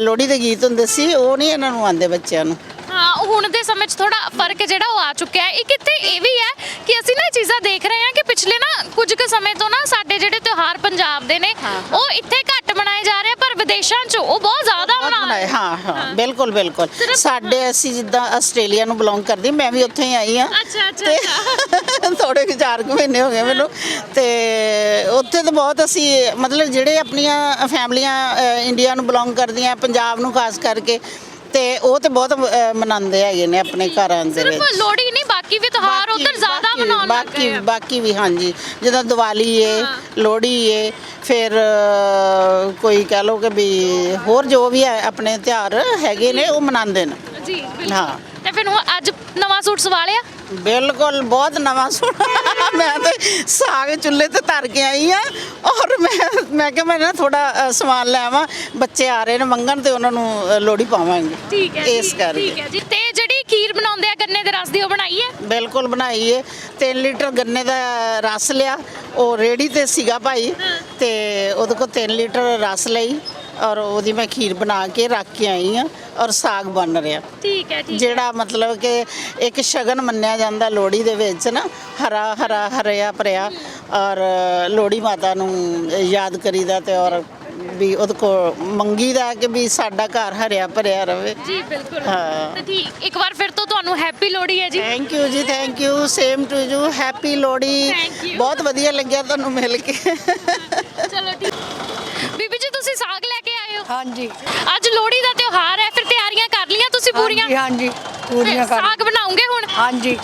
Speaker 10: ਲੋਹੜੀ ਦੇ ਗੀਤ ਹੁੰਦੇ ਸੀ ਉਹ ਨਹੀਂ ਇਹਨਾਂ ਨੂੰ ਆਉਂਦੇ ਬੱਚਿਆਂ ਨੂੰ।
Speaker 1: ਹਾਂ ਹੁਣ ਦੇ ਸਮੇਂ 'ਚ ਥੋੜਾ ਫ਼ਰਕ ਜਿਹੜਾ ਉਹ ਆ ਚੁੱਕਿਆ ਹੈ। ਇੱਕ ਇੱਥੇ ਇਹ ਵੀ ਹੈ ਕਿ ਅਸੀਂ ਨਾ ਇਹ ਚੀਜ਼ਾਂ ਦੇਖ ਰਹੇ ਹਾਂ ਕਿ ਪਿਛਲੇ ਨਾ ਕੁਝ ਕੁ ਸਮੇਂ ਤੋਂ ਨਾ ਸਾਡੇ ਜਿਹੜੇ ਤਿਉਹਾਰ ਪੰਜਾਬ ਦੇ ਨੇ ਉਹ ਇੱਥੇ ਘੱਟ ਮਨਾਏ ਜਾ ਰਹੇ ਆ, ਪਰ ਵਿਦੇਸ਼ਾਂ 'ਚ ਉਹ ਬਹੁਤ ਜ਼ਿਆਦਾ ਮਨਾ
Speaker 10: ਬਣਾਏ ਹਾਂ ਹਾਂ ਬਿਲਕੁਲ ਬਿਲਕੁਲ। ਸਾਡੇ ਅਸੀਂ ਜਿੱਦਾਂ ਆਸਟ੍ਰੇਲੀਆ ਨੂੰ ਬਿਲੋਂਗ ਕਰਦੀ ਮੈਂ ਵੀ ਉੱਥੇ ਹੀ ਆਈ ਆ
Speaker 1: ਅੱਛਾ ਅੱਛਾ
Speaker 10: ਥੋੜੇ ਕੁ ਚਾਰ ਕੁ ਮਹੀਨੇ ਹੋ ਗਏ ਮੈਨੂੰ। ਤੇ ਉੱਥੇ ਤਾਂ ਬਹੁਤ ਅਸੀਂ ਮਤਲਬ ਜਿਹੜੇ ਆਪਣੀਆਂ ਫੈਮਲੀਆਂ ਅ, ਇੰਡੀਆ ਨੂੰ ਬਿਲੋਂਗ ਕਰਦੀਆਂ ਪੰਜਾਬ ਨੂੰ ਖਾਸ ਕਰਕੇ ਤੇ ਉਹ ਤੇ ਬਹੁਤ ਅ, ਮਨਾਉਂਦੇ ਹੈਗੇ ਨੇ ਆਪਣੇ ਘਰਾਂ ਦੇ
Speaker 1: ਸਿਰਫ
Speaker 10: ਵਿੱਚ।
Speaker 1: ਲੋਹੜੀ ਨਹੀਂ ਬਾਕੀ ਵੀ ਤਿਉਹਾਰ
Speaker 10: ਬਾਕੀ-
Speaker 1: ਉਧਰ ਜ਼ਿਆਦਾ
Speaker 10: ਬਾਕੀ-
Speaker 1: ਮਨਾਉਣ ਲੱਗ
Speaker 10: ਬਾਕੀ
Speaker 1: ਆ।
Speaker 10: ਬਾਕੀ ਵੀ ਹਾਂਜੀ। ਜਿੱਦਾਂ ਦੀਵਾਲੀ ਏ ਲੋਹੜੀ ਏ ਫਿਰ ਕੋਈ ਕਹ ਲਓ ਕਿ ਵੀ ਹੋਰ ਜੋ ਵੀ ਹੈ ਆਪਣੇ ਤਿਉਹਾਰ ਹੈਗੇ ਨੇ ਉਹ ਮਨਾਉਂਦੇ ਨੇ।
Speaker 1: ਜੀ ਬਿਲਕੁਲ।
Speaker 10: ਹਾਂ।
Speaker 1: ਤੇ ਫਿਰ ਹੁਣ ਅੱਜ ਨਵਾਂ ਸੂਟ ਸਵਾ ਲਿਆ?
Speaker 10: ਬਿਲਕੁਲ ਬਹੁਤ ਨਵਾਂ ਸੂਟ। ਮੈਂ ਤੇ ਸਾਗ ਚੁੱਲ੍ਹੇ ਤੇ ਧਰ ਕੇ ਆਈ ਆ ਔਰ ਮੈਂ ਮੈਂ ਕਿਹਾ ਮੈਂ ਨਾ ਥੋੜਾ ਸਮਾਨ ਲੈ ਆਵਾਂ। ਬੱਚੇ ਆ ਰਹੇ ਨੇ ਮੰਗਣ ਤੇ ਉਹਨਾਂ ਨੂੰ ਅ, ਲੋਹੜੀ ਪਾਵਾਂਗੇ।
Speaker 1: ਠੀਕ ਹੈ
Speaker 10: ਇਸ ਕਰਕੇ।
Speaker 1: ਠੀਕ ਹੈ ਜੀ। ਤੇ ਬਣਾਉਂਦੇ ਆ ਗੰਨੇ ਦੇ ਰਸ ਦੀ ਉਹ ਬਣਾਈ ਹੈ?
Speaker 10: ਬਿਲਕੁਲ ਬਣਾਈਏ 3 ਲੀਟਰ ਗੰਨੇ ਦਾ ਰਸ ਲਿਆ। ਉਹ ਰੇੜੀ ਤੇ ਸੀਗਾ ਭਾਈ। ਤੇ ਉਹਦੇ ਕੋਲ 3 ਲੀਟਰ ਰਸ ਲਈ ਔਰ ਉਹਦੀ ਮੈਂ ਖੀਰ ਬਣਾ ਕੇ ਰੱਖ ਕੇ ਆਈ ਆ ਔਰ ਸਾਗ ਬਣ ਰਿਹਾ।
Speaker 1: ਠੀਕ ਹੈ ਠੀਕ
Speaker 10: ਜਿਹੜਾ ਮਤਲਬ ਕਿ ਇੱਕ ਸ਼ਗਨ ਮੰਨਿਆ ਜਾਂਦਾ ਲੋਹੜੀ ਦੇ ਵਿੱਚ ਨਾ ਹਰਾ ਹਰਾ ਹਰਿਆ ਭਰਿਆ ਔਰ ਲੋਹੜੀ ਮਾਤਾ ਨੂੰ ਯਾਦ ਕਰੀਦਾ ਤੇ ਔਰ ਵੀ ਉਹਦੇ ਕੋ ਮੰਗੀਦਾ ਕਿ ਵੀ ਸਾਡਾ ਘਰ ਹਰਿਆ ਭਰਿਆ ਰਵੇ।
Speaker 1: ਜੀ ਬਿਲਕੁਲ।
Speaker 10: ਹਾਂ।
Speaker 1: ਤੇ ਠੀਕ ਇੱਕ ਵਾਰ ਫਿਰ ਤੋਂ ਤੁਹਾਨੂੰ ਹੈਪੀ ਲੋਹੜੀ ਹੈ ਜੀ।
Speaker 10: ਥੈਂਕ ਯੂ ਜੀ thank you same to you happy Lohri.
Speaker 1: Thank you.
Speaker 10: ਬਹੁਤ ਵਧੀਆ ਲੱਗਿਆ ਤੁਹਾਨੂੰ ਮਿਲ ਕੇ।
Speaker 1: ਚਲੋ ਠੀਕ। ਬੀਬੀ ਜੀ ਤੁਸੀਂ ਸਾਗ ਲੈ ਕੇ ਆਏ ਹੋ?
Speaker 8: ਹਾਂਜੀ।
Speaker 1: ਅੱਜ ਲੋਹੜੀ ਦਾ ਤਿਉਹਾਰ ਹੈ ਫਿਰ ਤਿਆਰੀਆਂ ਕਰ ਲੀਆਂ ਤੁਸੀਂ ਪੂਰੀਆਂ?
Speaker 8: ਹਾਂਜੀ ਹਾਂਜੀ। ਪੂਰੀਆਂ ਕਰ
Speaker 1: ਸਾਗ ਬਣਾਉਂਗੇ ਹੁਣ?
Speaker 8: ਹਾਂਜੀ।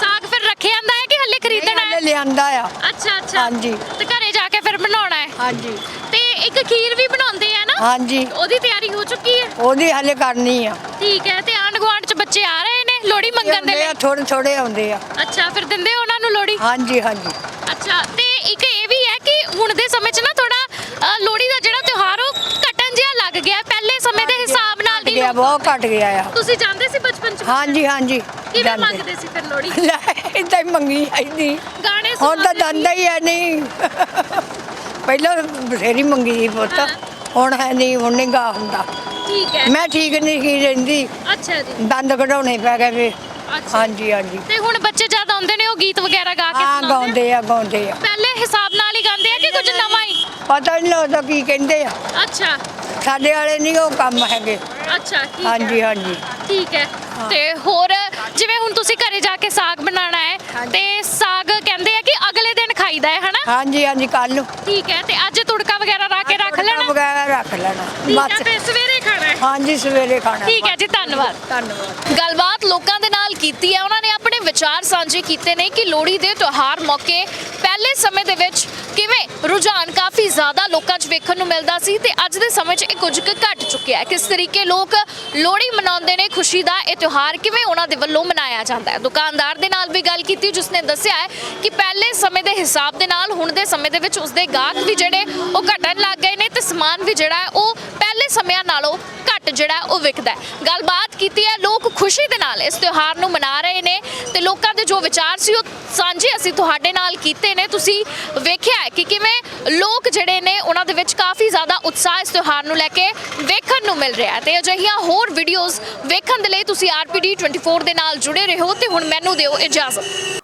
Speaker 1: ਸਾਗ ਫਿਰ ਰੱਖਿਆ ਜਾਂਦਾ ਹੈ ਕਿ ਹੱਲੇ ਖਰੀਦਣਾ
Speaker 8: ਹਲੇ
Speaker 1: ਹੈ?
Speaker 8: ਲਿਆਂਦਾ ਆ।
Speaker 1: ਅੱਛਾ ਅੱਛਾ।
Speaker 8: ਹਾਂਜੀ।
Speaker 1: ਤੇ ਘਰੇ ਜਾ ਕੇ ਫਿਰ ਬਣਾਉਣਾ ਹੈ?
Speaker 8: ਹਾਂਜੀ।
Speaker 1: ਤੇ ਇੱਕ ਖੀਰ ਵੀ ਬਣਾਉਂਦੇ ਆ ਨਾ?
Speaker 8: ਹਾਂਜੀ।
Speaker 1: ਉਹਦੀ ਤਿਆਰੀ ਹੋ ਚੁੱਕੀ ਹੈ?
Speaker 8: ਉਹਦੀ ਹਲੇ ਕਰਨੀ ਆ।
Speaker 1: ਠੀਕ ਹੈ ਤੇ ਆਂਢ ਗੁਆਂਢ ਚ ਬੱਚੇ ਆ ਰਹੇ ਨੇ? ਲੋਹੜੀ ਮੰਗਣ ਦੇ
Speaker 8: ਆਉਂਦੇ
Speaker 1: ਲਈ?
Speaker 8: ਆ ਥੋੜੇ ਥੋੜੇ ਆਉਂਦੇ ਆ।
Speaker 1: ਅੱਛਾ ਫਿਰ ਦਿੰਦੇ ਹੋ ਉਹਨਾਂ ਨੂੰ ਲੋਹੜੀ?
Speaker 8: ਹਾਂਜੀ ਹਾਂਜੀ।
Speaker 1: ਅੱਛਾ ਤੇ ਇੱਕ ਇਹ ਵੀ ਹੈ ਕਿ ਹੁਣ ਦੇ ਸਮੇਂ 'ਚ ਨਾ ਥੋੜਾ ਲੋਹੜੀ ਦਾ ਜਿਹੜਾ ਤਿਉਹਾਰ ਉਹ ਘਟਣ ਜਿਹਾ ਲੱਗ ਗਿਆ। ਹੈ। ਪਹਿਲੇ ਸਮੇਂ ਦੇ ਹਿਸਾਬ ਨਾਲ ਨਹੀਂ
Speaker 8: ਗਿਆ ਬਹੁਤ ਘਟ ਗਿਆ ਆ।
Speaker 1: ਤੁਸੀਂ ਜਾਂਦੇ ਸੀ ਬਚਪਨ 'ਚ?
Speaker 8: ਹਾਂਜੀ ਹਾਂਜੀ।
Speaker 1: ਕਿਵੇਂ
Speaker 8: ਜਾਂਦੇ।
Speaker 1: ਮੰਗਦੇ ਸੀ ਫਿਰ ਲੋਹੜੀ?
Speaker 8: ਲੈ ਇਦਾਂ ਹੀ ਮੰਗੀ ਆਈਦੀ
Speaker 1: ਗਾਣੇ
Speaker 8: ਹੁਣ ਤਾਂ
Speaker 1: ਸੁਣਾਉਂਦੇ ਸੀ?
Speaker 8: ਦੰਦਾ ਹੀ ਹੈ ਨਹੀਂ। ਪਹਿਲਾਂ ਬਥੇਰੀ ਮੰਗੀ ਸੀ ਪੁੱਤ ਹੁਣ ਹੈ ਨਹੀਂ ਹੁਣ ਨਹੀਂ ਗਾ ਹੁੰਦਾ।
Speaker 1: ਠੀਕ ਹੈ।
Speaker 8: ਮੈਂ ਠੀਕ ਨਹੀਂ ਕੀ ਰਹਿੰਦੀ।
Speaker 1: ਅੱਛਾ ਜੀ।
Speaker 8: ਦੰਦ ਕਢਾਉਣੇ ਪੈ ਗਏ ਵੇ
Speaker 1: ਅੱਛਾ
Speaker 8: ਹਾਂਜੀ ਹਾਂਜੀ।
Speaker 1: ਤੇ ਹੁਣ ਬੱਚੇ ਜਦ ਆਉਂਦੇ ਨੇ ਉਹ ਗੀਤ ਵਗੈਰਾ ਗਾ ਕੇ
Speaker 8: ਹਾਂ
Speaker 1: ਸੁਣਾਉਂਦੇ
Speaker 8: ਗਾਉਂਦੇ ਆ ਗਾਉਂਦੇ ਆ?
Speaker 1: ਪਹਿਲੇ ਹਿਸਾਬ ਨਾਲ ਹੀ ਗਾਉਂਦੇ ਆ ਕਿ ਕੁਝ ਨਵਾਂ ਹੀ?
Speaker 8: ਪਤਾ ਨਹੀਂ ਲੱਗਦਾ ਕੀ ਕਹਿੰਦੇ ਆ।
Speaker 1: ਅੱਛਾ।
Speaker 8: ਸਾਡੇ ਵਾਲੇ ਨਹੀਂ ਉਹ ਕੰਮ ਹੈਗੇ।
Speaker 1: ਅੱਛਾ ਠੀਕ ਹੈ।
Speaker 8: ਹਾਂਜੀ ਹਾਂਜੀ।
Speaker 1: ਠੀਕ ਹੈ। ਤੇ ਹੋਰ ਜਿਵੇਂ ਹੁਣ ਤੁਸੀਂ ਘਰੇ ਜਾ ਕੇ ਸਾਗ ਬਣਾਉਣਾ ਹੈ ਤੇ ਸਾਗ ਕਹਿੰਦੇ ਆ ਕਿ ਅਗਲੇ ਦਿਨ ਖਾਈਦਾ ਹੈ
Speaker 8: ਹਾਂਜੀ ਹਾਂਜੀ ਕੱਲ ਨੂੰ।
Speaker 1: ਠੀਕ ਹੈ ਤੇ ਅੱਜ ਤੁੜਕਾ ਵਗੈਰਾ ਲਾ ਕੇ ਰੱਖ ਲੈਣਾ?
Speaker 8: ਵਗੈਰਾ ਰੱਖ ਲੈਣਾ।
Speaker 1: ਠੀਕ ਹੈ
Speaker 8: ਬਸ
Speaker 1: ਤੇ ਸਵੇਰੇ ਖਾਣਾ ਹੈ?
Speaker 8: ਹਾਂਜੀ ਸਵੇਰੇ ਖਾਣਾ
Speaker 1: ਠੀਕ ਹੈ ਜੀ ਧੰਨਵਾਦ।
Speaker 8: ਧੰਨਵਾਦ।
Speaker 1: ਗੱਲਬਾਤ ਲੋਕਾਂ ਦੇ ਨਾਲ ਕੀਤੀ ਹੈ। ਉਹਨਾਂ ਨੇ ਆਪਣੇ ਵਿਚਾਰ ਸਾਂਝੇ ਕੀਤੇ ਨੇ ਕਿ ਲੋਹੜੀ ਦੇ ਤਿਉਹਾਰ ਮੌਕੇ ਪਹਿਲੇ ਸਮੇਂ ਦੇ ਵਿੱਚ ਕਿਵੇਂ ਰੁਝਾਨ ਕਾਫੀ ਜ਼ਿਆਦਾ ਲੋਕਾਂ 'ਚ ਵੇਖਣ ਨੂੰ ਮਿਲਦਾ ਸੀ ਤੇ ਅੱਜ ਦੇ ਸਮੇਂ 'ਚ ਇਹ ਕੁਝ ਕੁ ਘਟ ਚੁੱਕਿਆ ਹੈ। ਕਿਸ ਤਰੀਕੇ ਲੋਕ ਲੋਹੜੀ ਮਨਾਉਂਦੇ ਨੇ ਖੁਸ਼ੀ ਦਾ ਇਹ ਤਿਉਹਾਰ ਕਿਵੇਂ ਉਹਨਾਂ ਦੇ ਵੱਲੋਂ ਮਨਾਇਆ ਜਾਂਦਾ ਹੈ? ਦੁਕਾਨਦਾਰ ਦੇ ਨਾਲ ਵੀ ਗੱਲ ਕੀਤੀ ਜਿਸ ਨੇ ਦੱਸਿਆ ਹੈ ਕਿ ਪਹਿਲੇ ਸਮੇਂ ਦੇ ਹਿਸਾਬ ਦੇ ਨਾਲ ਹੁਣ ਦੇ ਸਮੇਂ ਦੇ ਵਿੱਚ ਉਸਦੇ ਗਾਹਕ ਵੀ ਜਿਹੜੇ ਉਹ ਘਟਣ ਲੱਗ ਗਏ ਨੇ ਤੇ ਸਮਾਨ ਵੀ ਜਿਹੜਾ ਉਹ ਪਹਿਲੇ ਸਮਿਆਂ ਨਾਲੋਂ ਘੱਟ ਜਿਹੜਾ ਉਹ ਵਿਕਦਾ ਗੱਲਬਾਤ ਕੀਤੀ ਹੈ, ਲੋਕ ਖੁਸ਼ੀ ਦੇ ਨਾਲ ਇਸ ਤਿਉਹਾਰ ਨੂੰ ਮਨਾ ਰਹੇ ਨੇ ਤੇ ਲੋਕਾਂ ਦੇ ਜੋ ਵਿਚਾਰ ਸੀ ਉਹ ਸਾਂਝੇ ਅਸੀਂ ਤੁਹਾਡੇ ਨਾਲ ਕੀਤੇ ਨੇ। ਤੁਸੀਂ ਵੇਖਿਆ ਕਿ ਕਿਵੇਂ ਲੋਕ ਜਿਹੜੇ ਨੇ ਉਹਨਾਂ ਦੇ ਵਿੱਚ ਕਾਫੀ ਜ਼ਿਆਦਾ ਉਤਸ਼ਾਹ ਇਸ ਤਿਉਹਾਰ ਨੂੰ ਲੈ ਕੇ ਵੇਖਣ ਨੂੰ ਮਿਲ ਰਿਹਾ ਹੈ। ਤੇ ਅਜਿਹੀਆਂ ਹੋਰ ਵੀਡੀਓਜ਼ ਵੇਖਣ ਦੇ ਲਈ ਤੁਸੀਂ ਆਰਪੀਡੀ 24 ਦੇ ਨਾਲ ਜੁੜੇ ਰਹੋ ਤੇ ਹੁਣ ਮੈਨੂੰ ਦਿਓ ਇਜਾਜ਼ਤ।